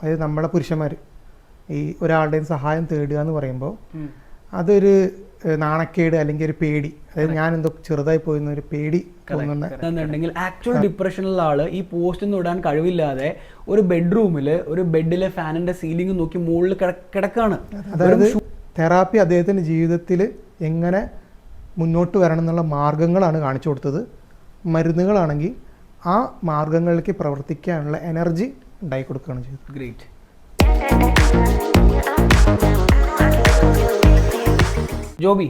അതായത് നമ്മളെ പുരുഷന്മാർ ഈ ഒരാളുടെയും സഹായം തേടുക എന്ന് പറയുമ്പോൾ അതൊരു നാണക്കേട് അല്ലെങ്കിൽ ഒരു പേടി. അതായത് ഞാൻ എന്തോ ചെറുതായി പോയിരുന്ന ഒരു പേടി എന്നുണ്ടെങ്കിൽ ആക്ച്വൽ ഡിപ്രഷനുള്ള ആൾ ഈ പോസ്റ്റ് ഒന്നും ഇടാൻ കഴിവില്ലാതെ ഒരു ബെഡ്റൂമിൽ ഒരു ബെഡിലെ ഫാനിന്റെ സീലിംഗ് നോക്കി മുകളിൽ കിടക്കാണ്. അതായത് തെറാപ്പി അദ്ദേഹത്തിന്റെ ജീവിതത്തിൽ എങ്ങനെ മുന്നോട്ട് വരണം എന്നുള്ള മാർഗങ്ങളാണ് കാണിച്ചു കൊടുത്തത്. മരുന്നുകളാണെങ്കിൽ ആ മാർഗങ്ങളിലേക്ക് പ്രവർത്തിക്കാനുള്ള എനർജി ഉണ്ടാക്കി കൊടുക്കുകയാണ് ചെയ്തത്. ഗ്രേറ്റ് ജോബി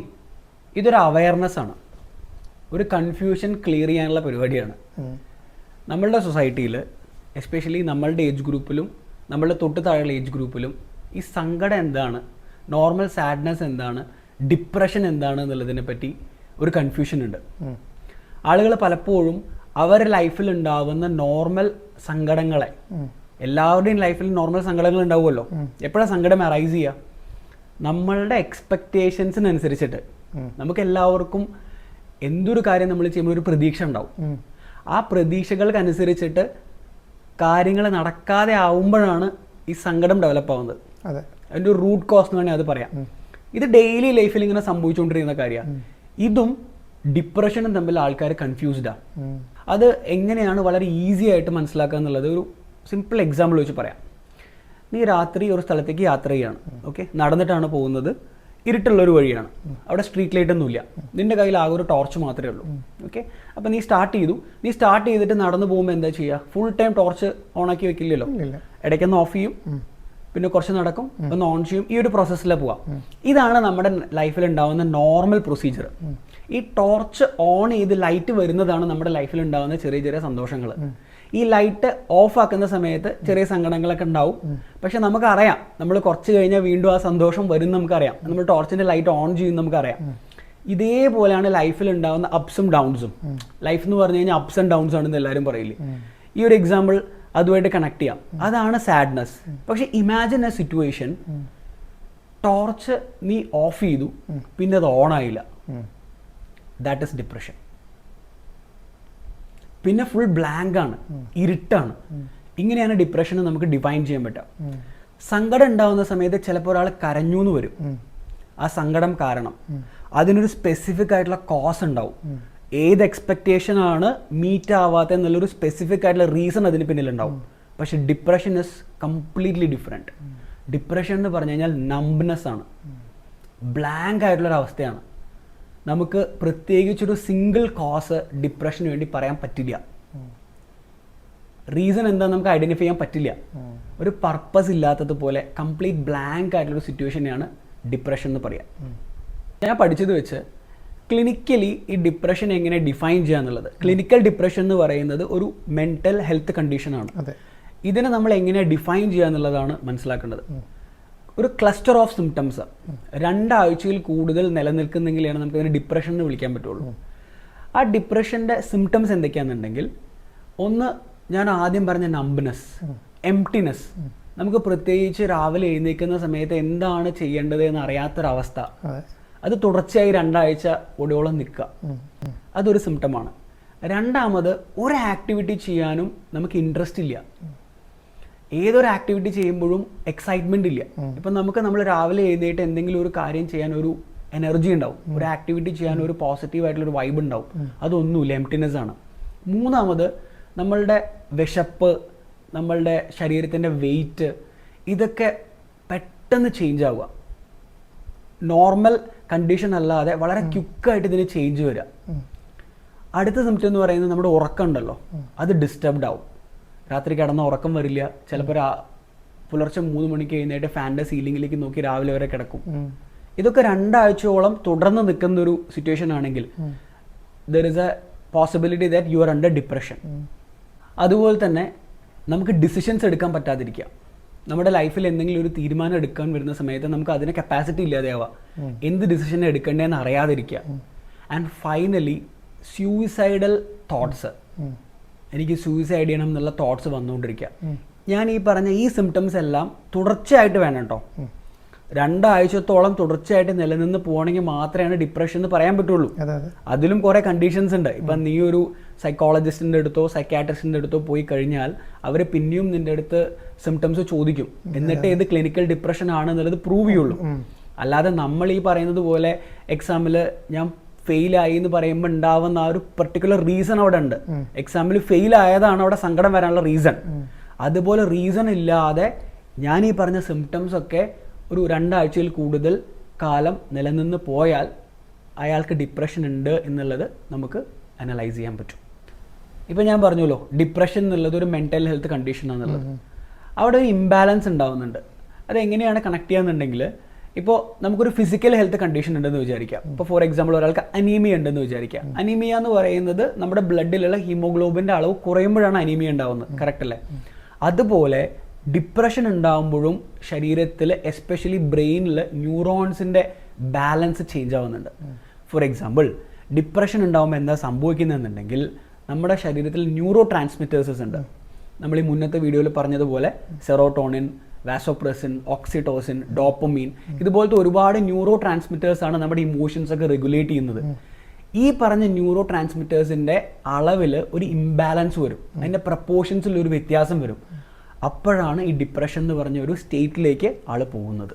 ഇതൊരു അവയർനെസ് ആണ്. ഒരു കൺഫ്യൂഷൻ ക്ലിയർ ചെയ്യാനുള്ള പരിപാടിയാണ്. നമ്മളുടെ സൊസൈറ്റിയിൽ എസ്പെഷ്യലി നമ്മളുടെ ഏജ് ഗ്രൂപ്പിലും നമ്മളുടെ തൊട്ട് താഴെയുള്ള ഏജ് ഗ്രൂപ്പിലും ഈ സങ്കടം എന്താണ്? നോർമൽ സാഡ്നെസ് എന്താണ്? ഡിപ്രഷൻ എന്താണ് എന്നുള്ളതിനെ പറ്റി ഒരു കൺഫ്യൂഷൻ ഉണ്ട്. ആളുകൾ പലപ്പോഴും അവരുടെ ലൈഫിൽ ഉണ്ടാവുന്ന നോർമൽ സങ്കടങ്ങളെ. എല്ലാവരുടെയും ലൈഫിൽ നോർമൽ സങ്കടങ്ങൾ ഉണ്ടാവുമല്ലോ. എപ്പോഴാണ് സങ്കടം അറൈസ് ചെയ്യുക? നമ്മളുടെ എക്സ്പെക്റ്റേഷൻസിനനുസരിച്ചിട്ട് നമുക്ക് എല്ലാവർക്കും എന്തൊരു കാര്യം നമ്മൾ ചെയ്യുമ്പോൾ ഒരു പ്രതീക്ഷ ഉണ്ടാവും. ആ പ്രതീക്ഷകൾക്കനുസരിച്ചിട്ട് കാര്യങ്ങൾ നടക്കാതെ ആവുമ്പോഴാണ് ഈ സങ്കടം ഡെവലപ്പ് ആവുന്നത്. അതെ. അതിന്റെ ഒരു റൂട്ട് കോസ് എന്ന് വേണമെങ്കിൽ അത് പറയാം. ഇത് ഡെയിലി ലൈഫിൽ ഇങ്ങനെ സംഭവിച്ചുകൊണ്ടിരിക്കുന്ന കാര്യമാണ് ഇതും ഡിപ്രഷനും തമ്മിൽ ആൾക്കാർ കൺഫ്യൂസ്ഡാണ്. അത് എങ്ങനെയാണ് വളരെ ഈസി ആയിട്ട് മനസ്സിലാക്കുക എന്നുള്ളത് ഒരു സിമ്പിൾ എക്സാമ്പിൾ വെച്ച് പറയാം. നീ രാത്രി ഒരു സ്ഥലത്തേക്ക് യാത്ര ചെയ്യാണ്. ഓക്കെ നടന്നിട്ടാണ് പോകുന്നത്. ഇരുട്ടുള്ള ഒരു വഴിയാണ്. അവിടെ സ്ട്രീറ്റ് ലൈറ്റ് ഒന്നുമില്ല. നിന്റെ കയ്യിൽ ആകെ ഒരു ടോർച്ച് മാത്രമേ ഉള്ളൂ. ഓക്കെ അപ്പോൾ നീ സ്റ്റാർട്ട് ചെയ്തു. നീ സ്റ്റാർട്ട് ചെയ്തിട്ട് നടന്നു പോകുമ്പോൾ എന്താ ചെയ്യുക ഫുൾ ടൈം ടോർച്ച് ഓണാക്കി വെക്കില്ലല്ലോ? ഇടയ്ക്കൊന്ന് ഓഫ് ചെയ്യും. പിന്നെ കുറച്ച് നടക്കും. ഒന്ന് ഓൺ ചെയ്യും. ഈ ഒരു പ്രോസസ്സിലെ പോവാം. ഇതാണ് നമ്മുടെ ലൈഫിൽ ഉണ്ടാവുന്ന നോർമൽ പ്രൊസീജിയർ ഈ ടോർച്ച് ഓൺ ചെയ്ത് ലൈറ്റ് വരുന്നതാണ് നമ്മുടെ ലൈഫിൽ ഉണ്ടാവുന്ന ചെറിയ ചെറിയ സന്തോഷങ്ങൾ ഈ ലൈറ്റ് ഓഫ് ആക്കുന്ന സമയത്ത് ചെറിയ സങ്കടങ്ങളൊക്കെ ഉണ്ടാവും. പക്ഷെ നമുക്കറിയാം. നമ്മൾ കുറച്ച് കഴിഞ്ഞാൽ വീണ്ടും ആ സന്തോഷം വരും നമുക്കറിയാം. നമ്മൾ ടോർച്ചിന്റെ ലൈറ്റ് ഓൺ ചെയ്യും നമുക്കറിയാം. ഇതേപോലെയാണ് ലൈഫിൽ ഉണ്ടാകുന്ന അപ്സും ഡൗൺസും ലൈഫ് എന്ന് പറഞ്ഞു കഴിഞ്ഞാൽ അപ്സ് ആൻഡ് ഡൗൺസ് ആണെന്ന് എല്ലാവരും പറയില്ലേ? ഈ ഒരു എക്സാമ്പിൾ അതുമായിട്ട് കണക്ട് ചെയ്യാം. അതാണ് സാഡ്നെസ് പക്ഷെ ഇമാജിൻ എ സിറ്റുവേഷൻ ടോർച്ച് നീ ഓഫ് ചെയ്തു. പിന്നെ അത് ഓൺ ആയില്ല. ദാറ്റ് ഇസ് ഡിപ്രഷൻ പിന്നെ ഫുൾ ബ്ലാങ്ക് ആണ്. ഇരുട്ടാണ്. ഇങ്ങനെയാണ് ഡിപ്രഷനെ നമുക്ക് ഡിഫൈൻ ചെയ്യാൻ പറ്റുക. സങ്കടം ഉണ്ടാവുന്ന സമയത്ത് ചിലപ്പോൾ ഒരാൾ കരഞ്ഞു എന്ന് വരും. ആ സങ്കടം കാരണം. അതിനൊരു സ്പെസിഫിക് ആയിട്ടുള്ള കോസ് ഉണ്ടാവും. ഏത് എക്സ്പെക്ടേഷൻ ആണ് മീറ്റ് ആവാത്ത എന്നുള്ളൊരു സ്പെസിഫിക് ആയിട്ടുള്ള റീസൺ അതിന് പിന്നിലുണ്ടാവും. പക്ഷെ depression is completely different depression എന്ന് പറഞ്ഞു കഴിഞ്ഞാൽ നംബ്നെസ് ആണ്. ബ്ലാങ്ക് ആയിട്ടുള്ളൊരു അവസ്ഥയാണ്. നമുക്ക് പ്രത്യേകിച്ചൊരു സിംഗിൾ കോസ് ഡിപ്രഷന് വേണ്ടി പറയാൻ പറ്റില്ല. റീസൺ എന്താണെന്ന് നമുക്ക് ഐഡന്റിഫൈ ചെയ്യാൻ പറ്റില്ല. ഒരു പർപ്പസ് ഇല്ലാത്തതുപോലെ കംപ്ലീറ്റ് ബ്ലാങ്ക് ആയിട്ടുള്ള സിറ്റുവേഷനെയാണ് ഡിപ്രഷൻ എന്ന് പറയാം. ഞാൻ പഠിച്ചത് വെച്ച് ക്ലിനിക്കലി ഈ ഡിപ്രഷൻ എങ്ങനെ ഡിഫൈൻ ചെയ്യുക എന്നുള്ളത്. ക്ലിനിക്കൽ ഡിപ്രഷൻ എന്ന് പറയുന്നത് ഒരു മെന്റൽ ഹെൽത്ത് കണ്ടീഷനാണ് ഇതിനെ നമ്മൾ എങ്ങനെ ഡിഫൈൻ ചെയ്യുക എന്നുള്ളതാണ് മനസ്സിലാക്കേണ്ടത്. ഒരു ക്ലസ്റ്റർ ഓഫ് സിംറ്റംസ് രണ്ടാഴ്ചയിൽ കൂടുതൽ നിലനിൽക്കുന്നെങ്കിലാണ് നമുക്ക് അതിനെ ഡിപ്രഷൻ എന്ന് വിളിക്കാൻ പറ്റുള്ളൂ. ആ ഡിപ്രഷന്റെ സിംറ്റംസ് എന്തൊക്കെയാണെന്നുണ്ടെങ്കിൽ ഒന്ന് ഞാൻ ആദ്യം പറഞ്ഞ നമ്പ്നെസ് എംപ്റ്റിനെസ് നമുക്ക് പ്രത്യേകിച്ച് രാവിലെ എഴുന്നേൽക്കുന്ന സമയത്ത് എന്താണ് ചെയ്യേണ്ടത് എന്ന് അറിയാത്തൊരവസ്ഥ. അതെ. തുടർച്ചയായി രണ്ടാഴ്ച ഒടിയോളം നിൽക്കുക. അതൊരു സിംറ്റമാണ് രണ്ടാമത് ഒരു ആക്ടിവിറ്റി ചെയ്യാനും നമുക്ക് ഇൻട്രസ്റ്റ് ഇല്ല. ഏതൊരു ആക്ടിവിറ്റി ചെയ്യുമ്പോഴും എക്സൈറ്റ്മെന്റ് ഇല്ല. ഇപ്പം നമുക്ക് നമ്മൾ രാവിലെ എഴുന്നേറ്റ് എന്തെങ്കിലും ഒരു കാര്യം ചെയ്യാൻ ഒരു എനർജി ഉണ്ടാവും. ഒരു ആക്ടിവിറ്റി ചെയ്യാൻ ഒരു പോസിറ്റീവ് ആയിട്ടുള്ള ഒരു വൈബ് ഉണ്ടാവും. അതൊന്നുമില്ല എംപ്റ്റിനെസ് ആണ്. മൂന്നാമത് നമ്മളുടെ വിശപ്പ് നമ്മളുടെ ശരീരത്തിന്റെ വെയിറ്റ് ഇതൊക്കെ പെട്ടെന്ന് ചേഞ്ച് ആവുക. നോർമൽ കണ്ടീഷൻ അല്ലാതെ വളരെ ക്യുക്കായിട്ട് ഇതിന് ചേഞ്ച് വരിക. അടുത്ത സിംറ്റം എന്ന് പറയുന്നത് നമ്മുടെ ഉറക്കം ഉണ്ടല്ലോ. അത് ഡിസ്റ്റർബ്ഡ് ആവും. രാത്രി കിടന്ന ഉറക്കം വരില്ല. ചിലപ്പോൾ പുലർച്ചെ മൂന്ന് മണിക്ക് എഴുന്നേറ്റ് ഫാന്റെ സീലിംഗിലേക്ക് നോക്കി രാവിലെ വരെ കിടക്കും. ഇതൊക്കെ രണ്ടാഴ്ചയോളം തുടർന്ന് നിൽക്കുന്ന ഒരു സിറ്റുവേഷൻ ആണെങ്കിൽ there is a possibility that you are under depression അതുപോലെ തന്നെ നമുക്ക് ഡിസിഷൻസ് എടുക്കാൻ പറ്റാതിരിക്കുക. നമ്മുടെ ലൈഫിൽ എന്തെങ്കിലും ഒരു തീരുമാനം എടുക്കാൻ വരുന്ന സമയത്ത് നമുക്ക് അതിന് കപ്പാസിറ്റി ഇല്ലാതെയാവാം. എന്ത് ഡിസിഷൻ എടുക്കേണ്ടതെന്ന് അറിയാതിരിക്കുക. And finally suicidal thoughts. എനിക്ക് സൂയിസൈഡ് ചെയ്യണം എന്നുള്ള തോട്ട്സ് വന്നുകൊണ്ടിരിക്കുക ഞാൻ ഈ പറഞ്ഞ ഈ സിംറ്റംസ് എല്ലാം തുടർച്ചയായിട്ട് വേണം കേട്ടോ രണ്ടാഴ്ചത്തോളം തുടർച്ചയായിട്ട് നിലനിന്ന് പോകണമെങ്കിൽ മാത്രമേ ഡിപ്രഷൻ എന്ന് പറയാൻ പറ്റുള്ളൂ. അതെ അതെ. അതിലും കുറേ കണ്ടീഷൻസ് ഉണ്ട്. ഇപ്പം നീ ഒരു സൈക്കോളജിസ്റ്റിന്റെ അടുത്തോ സൈക്കാട്രിസ്റ്റിന്റെ അടുത്തോ പോയി കഴിഞ്ഞാൽ അവർ പിന്നെയും നിന്റെ അടുത്ത് സിംറ്റംസ് ചോദിക്കും. എന്നിട്ട് ഇത് ക്ലിനിക്കൽ ഡിപ്രഷൻ ആണ് എന്നുള്ളത് പ്രൂവ് ചെയ്യുള്ളൂ. അല്ലാതെ നമ്മൾ ഈ പറയുന്നത് പോലെ എക്സാമിൽ ഞാൻ ഫെയിൽ ആയി എന്ന് പറയുമ്പോൾ ഉണ്ടാവുന്ന ആ ഒരു പെർട്ടിക്കുലർ റീസൺ അവിടെ ഉണ്ട്. എക്സാമ്പിൾ ഫെയിൽ ആയതാണ് അവിടെ സങ്കടം വരാനുള്ള റീസൺ അതുപോലെ റീസൺ ഇല്ലാതെ ഞാൻ ഈ പറഞ്ഞ സിംറ്റംസ് ഒക്കെ ഒരു രണ്ടാഴ്ചയിൽ കൂടുതൽ കാലം നിലനിന്ന് പോയാൽ അയാൾക്ക് ഡിപ്രഷൻ ഉണ്ട് എന്നുള്ളത് നമുക്ക് അനലൈസ് ചെയ്യാൻ പറ്റും. ഇപ്പം ഞാൻ പറഞ്ഞല്ലോ ഡിപ്രഷൻ എന്നുള്ളത് ഒരു മെന്റൽ ഹെൽത്ത് കണ്ടീഷൻ ആണെന്നുള്ളത്. അവിടെ ഒരു ഇംബാലൻസ് ഉണ്ടാവുന്നുണ്ട്. അത് എങ്ങനെയാണ് കണക്ട് ചെയ്യാന്നുണ്ടെങ്കിൽ ഇപ്പോൾ നമുക്കൊരു ഫിസിക്കൽ ഹെൽത്ത് കണ്ടീഷൻ ഉണ്ടെന്ന് വിചാരിക്കാം. ഇപ്പോൾ ഫോർ എക്സാമ്പിൾ ഒരാൾക്ക് അനീമിയ ഉണ്ടെന്ന് വിചാരിക്കാം. അനീമിയ എന്ന് പറയുന്നത് നമ്മുടെ ബ്ലഡിലുള്ള ഹീമോഗ്ലോബിന്റെ അളവ് കുറയുമ്പോഴാണ് അനീമിയ ഉണ്ടാവുന്നത്. കറക്റ്റ് അല്ലേ? അതുപോലെ ഡിപ്രഷൻ ഉണ്ടാകുമ്പോഴും ശരീരത്തിൽ എസ്പെഷ്യലി ബ്രെയിനിൽ ന്യൂറോൺസിന്റെ ബാലൻസ് ചേഞ്ച് ആവുന്നുണ്ട്. ഫോർ എക്സാമ്പിൾ ഡിപ്രഷൻ ഉണ്ടാകുമ്പോൾ എന്താ സംഭവിക്കുന്നതെന്നുണ്ടെങ്കിൽ നമ്മുടെ ശരീരത്തിൽ ന്യൂറോ ട്രാൻസ്മിറ്റേഴ്സസ് ഉണ്ട് നമ്മൾ ഈ മുന്നത്തെ വീഡിയോയിൽ പറഞ്ഞതുപോലെ സെറോട്ടോണിൻ വാസോപ്രസിൻ ഓക്സിറ്റോസിൻ ഡോപ്പമീൻ ഇതുപോലത്തെ ഒരുപാട് ന്യൂറോ ട്രാൻസ്മിറ്റേഴ്സ് ആണ് നമ്മുടെ ഇമോഷൻസ് ഒക്കെ റെഗുലേറ്റ് ചെയ്യുന്നത്. ഈ പറഞ്ഞ ന്യൂറോ ട്രാൻസ്മിറ്റേഴ്സിന്റെ അളവിൽ ഒരു ഇംബാലൻസ് വരും. അതിന്റെ പ്രപ്പോർഷൻസിൽ ഒരു വ്യത്യാസം വരും. അപ്പോഴാണ് ഈ ഡിപ്രഷൻ എന്ന് പറഞ്ഞ ഒരു സ്റ്റേറ്റിലേക്ക് ആൾ പോകുന്നത്.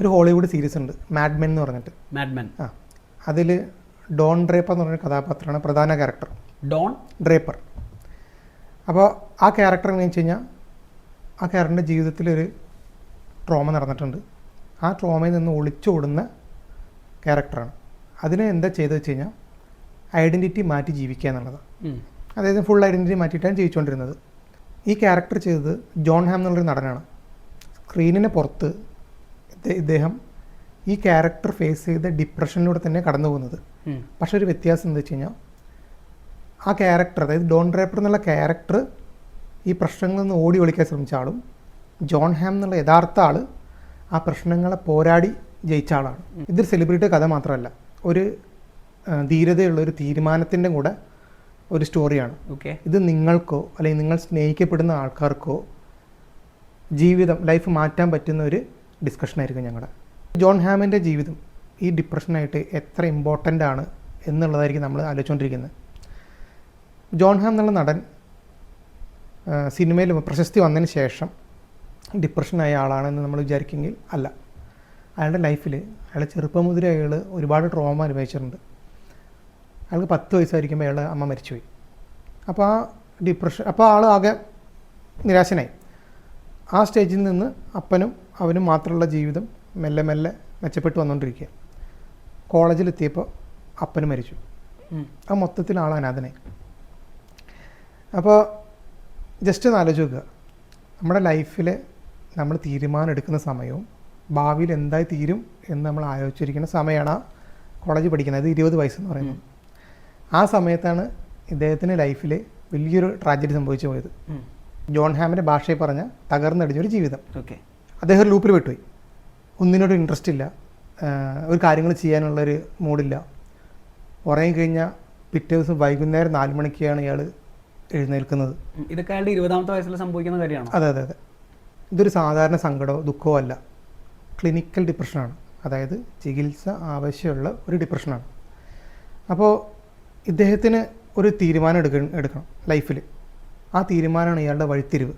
ഒരു ഹോളിവുഡ് സീരീസ് ഉണ്ട്. മാഡ്മെൻ എന്ന് പറഞ്ഞിട്ട്. മാഡ്മെൻ ആ. അതിൽ ഡോൺ ഡ്രേപ്പർ എന്ന് പറഞ്ഞ കഥാപാത്രമാണ് പ്രധാന ക്യാരക്ടർ ഡോൺ ഡ്രേപ്പർ അപ്പോൾ ആ ക്യാരക്ടർ എന്ന് വെച്ച് കഴിഞ്ഞാൽ ആ ക്യാരക്ടറിന്റെ ജീവിതത്തിലൊരു ട്രോമ നടന്നിട്ടുണ്ട്. ആ ട്രോമയിൽ നിന്ന് ഒളിച്ചോടുന്ന ക്യാരക്ടറാണ് അതിനെ എന്താ ചെയ്തത് വെച്ച് കഴിഞ്ഞാൽ ഐഡന്റിറ്റി മാറ്റി ജീവിക്കുക എന്നുള്ളതാണ്. അതായത് ഫുൾ ഐഡന്റിറ്റി മാറ്റിയിട്ടാണ് ജീവിച്ചുകൊണ്ടിരുന്നത്. ഈ ക്യാരക്ടർ ചെയ്തത് ജോൺ ഹാം എന്നുള്ളൊരു നടനാണ്. സ്ക്രീനിന് പുറത്ത് ഇദ്ദേ- ഇദ്ദേഹം ഈ ക്യാരക്ടർ ഫേസ് ചെയ്ത ഡിപ്രഷനിലൂടെ തന്നെ കടന്നു പോകുന്നത്. പക്ഷെ ഒരു വ്യത്യാസം എന്താ വെച്ച് കഴിഞ്ഞാൽ ആ ക്യാരക്ടർ അതായത് ഡോൺ ഡ്രേപ്പർ എന്നുള്ള ക്യാരക്ടർ ഈ പ്രശ്നങ്ങളിൽ നിന്ന് ഓടി ഒളിക്കാൻ ശ്രമിച്ച ആളും ജോൺ ഹാം എന്നുള്ള യഥാർത്ഥ ആൾ ആ പ്രശ്നങ്ങളെ പോരാടി ജയിച്ച ആളാണ്. ഇതൊരു സെലിബ്രിറ്റി കഥ മാത്രമല്ല ഒരു ധീരതയുള്ള ഒരു തീരുമാനത്തിന്റെ കൂടെ ഒരു സ്റ്റോറിയാണ്. ഓക്കെ. ഇത് നിങ്ങൾക്കോ അല്ലെങ്കിൽ നിങ്ങൾ സ്നേഹിക്കപ്പെടുന്ന ആൾക്കാർക്കോ ജീവിതം ലൈഫ് മാറ്റാൻ പറ്റുന്ന ഒരു ഡിസ്കഷൻ ആയിരിക്കും ഞങ്ങളുടെ. ജോൺ ഹാമിന്റെ ജീവിതം ഈ ഡിപ്രഷനായിട്ട് എത്ര ഇമ്പോർട്ടന്റ് ആണ് എന്നുള്ളതായിരിക്കും നമ്മൾ ആലോചിച്ചുകൊണ്ടിരിക്കുന്നത്. ജോൺ ഹാം എന്നുള്ള നടൻ സിനിമയിൽ പ്രശസ്തി വന്നതിന് ശേഷം ഡിപ്രഷനായ ആളാണെന്ന് നമ്മൾ വിചാരിക്കുമെങ്കിൽ അല്ല. അയാളുടെ ലൈഫിൽ അയാളുടെ ചെറുപ്പം മുതലേ അയാൾ ഒരുപാട് ട്രോമ അനുഭവിച്ചിട്ടുണ്ട്. അയാൾക്ക് പത്ത് വയസ്സായിരിക്കുമ്പോൾ അയാളുടെ അമ്മ മരിച്ചുപോയി. അപ്പോൾ ആ ഡിപ്രഷൻ അപ്പോൾ ആൾ ആകെ നിരാശനായി. ആ സ്റ്റേജിൽ നിന്ന് അപ്പനും അവനും മാത്രമുള്ള ജീവിതം മെല്ലെ മെല്ലെ മെച്ചപ്പെട്ട് വന്നുകൊണ്ടിരിക്കുക കോളേജിലെത്തിയപ്പോൾ അപ്പന് മരിച്ചു. ആ മൊത്തത്തിൽ ആൾ അനാഥനായി. അപ്പോൾ ജസ്റ്റ് ഒന്ന് ആലോചിച്ച് നോക്കുക. നമ്മുടെ ലൈഫിൽ നമ്മൾ തീരുമാനം എടുക്കുന്ന സമയവും ഭാവിയിൽ എന്തായി തീരും എന്ന് നമ്മൾ ആലോചിച്ചിരിക്കുന്ന സമയമാണ് ആ കോളേജ് പഠിക്കുന്നത്. അത് ഇരുപത് വയസ്സെന്ന് പറയുന്നത്. ആ സമയത്താണ് ഇദ്ദേഹത്തിന് ലൈഫിൽ വലിയൊരു ട്രാജഡി സംഭവിച്ചു പോയത്. ജോൺ ഹാമിന്റെ ഭാഷയിൽ പറഞ്ഞ തകർന്നടിഞ്ഞൊരു ജീവിതം. ഓക്കെ. അദ്ദേഹം ഒരു ലൂപ്പിൽ പെട്ടുപോയി. ഒന്നിനോട് ഇൻട്രസ്റ്റ് ഇല്ല. ഒരു കാര്യങ്ങൾ ചെയ്യാനുള്ളൊരു മൂഡില്ല ഉറങ്ങിക്കഴിഞ്ഞാൽ പിറ്റേ ദിവസം വൈകുന്നേരം നാല് മണിക്കാണ് ഇയാൾ എഴുന്നേൽക്കുന്നത്. ഇതൊക്കെ അയാളുടെ ഇരുപതാമത്തെ വയസ്സിൽ സംഭവിക്കുന്ന കാര്യമാണ്? അതെ അതെ അതെ. ഇതൊരു സാധാരണ സങ്കടമോ ദുഃഖമോ അല്ല. ക്ലിനിക്കൽ ഡിപ്രഷനാണ് അതായത് ചികിത്സ ആവശ്യമുള്ള ഒരു ഡിപ്രഷനാണ് അപ്പോൾ ഇദ്ദേഹത്തിന് ഒരു തീരുമാനം എടുക്ക എടുക്കണം ലൈഫിൽ ആ തീരുമാനമാണ് ഇയാളുടെ വഴിത്തിരിവ്.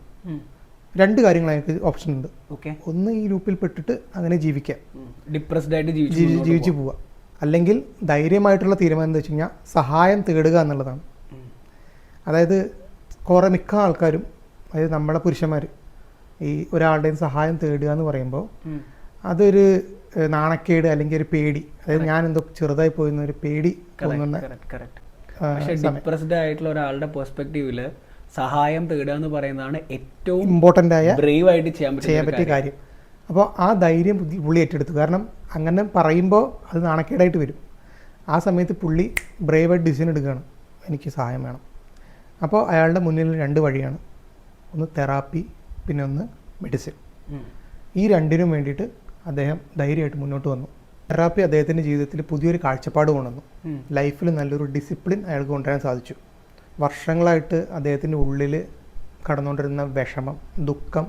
രണ്ട് കാര്യങ്ങൾ അയാൾക്ക് ഓപ്ഷൻ ഉണ്ട്. ഓക്കെ. ഒന്ന് ഈ ലൂപ്പിൽ പെട്ടിട്ട് അങ്ങനെ ജീവിക്കാം ഡിപ്രസ്ഡ് ആയിട്ട് ജീവിച്ചു ജീവിച്ച് പോവുക. അല്ലെങ്കിൽ ധൈര്യമായിട്ടുള്ള തീരുമാനം എന്താ വെച്ച് കഴിഞ്ഞാൽ സഹായം തേടുക എന്നുള്ളതാണ്. അതായത് കുറേ മിക്ക ആൾക്കാരും അതായത് നമ്മളെ പുരുഷന്മാർ ഈ ഒരാളുടെയും സഹായം തേടുക എന്ന് പറയുമ്പോൾ അതൊരു നാണക്കേട് അല്ലെങ്കിൽ ഒരു പേടി. അതായത് ഞാൻ എന്തോ ചെറുതായി പോയിരുന്ന ഒരു പേടി തോന്നുന്ന പക്ഷെ ഡിപ്രസ്ഡ് ആയിട്ടുള്ള ഒരാളുടെ പെർസ്പെക്റ്റീവിൽ സഹായം തേടുക എന്ന് പറയുന്നതാണ് ഏറ്റവും ഇമ്പോർട്ടന്റ് ആയ ബ്രേവ് ആയിട്ട് ചെയ്യാൻ ചെയ്യാൻ പറ്റിയ കാര്യം. അപ്പോൾ ആ ധൈര്യം പുള്ളി ഏറ്റെടുത്തു. കാരണം അങ്ങനെ പറയുമ്പോൾ അത് നാണക്കേടായിട്ട് വരും. ആ സമയത്ത് പുള്ളി ബ്രേവായിട്ട് ഡിസിഷൻ എടുക്കുകയാണ്. എനിക്ക് സഹായം വേണം. അപ്പോൾ അയാളുടെ മുന്നിൽ രണ്ട് വഴിയാണ്. ഒന്ന് തെറാപ്പി പിന്നെ ഒന്ന് മെഡിസിൻ. ഈ രണ്ടിനും വേണ്ടിയിട്ട് അദ്ദേഹം ധൈര്യമായിട്ട് മുന്നോട്ട് വന്നു. തെറാപ്പി അദ്ദേഹത്തിന്റെ ജീവിതത്തിൽ പുതിയൊരു കാഴ്ചപ്പാട് കൊണ്ടുവന്നു. ലൈഫിൽ നല്ലൊരു ഡിസിപ്ലിൻ അയാൾക്ക് കൊണ്ടുവരാൻ സാധിച്ചു. വർഷങ്ങളായിട്ട് അദ്ദേഹത്തിന്റെ ഉള്ളിൽ കടന്നുകൊണ്ടിരുന്ന വിഷമം ദുഃഖം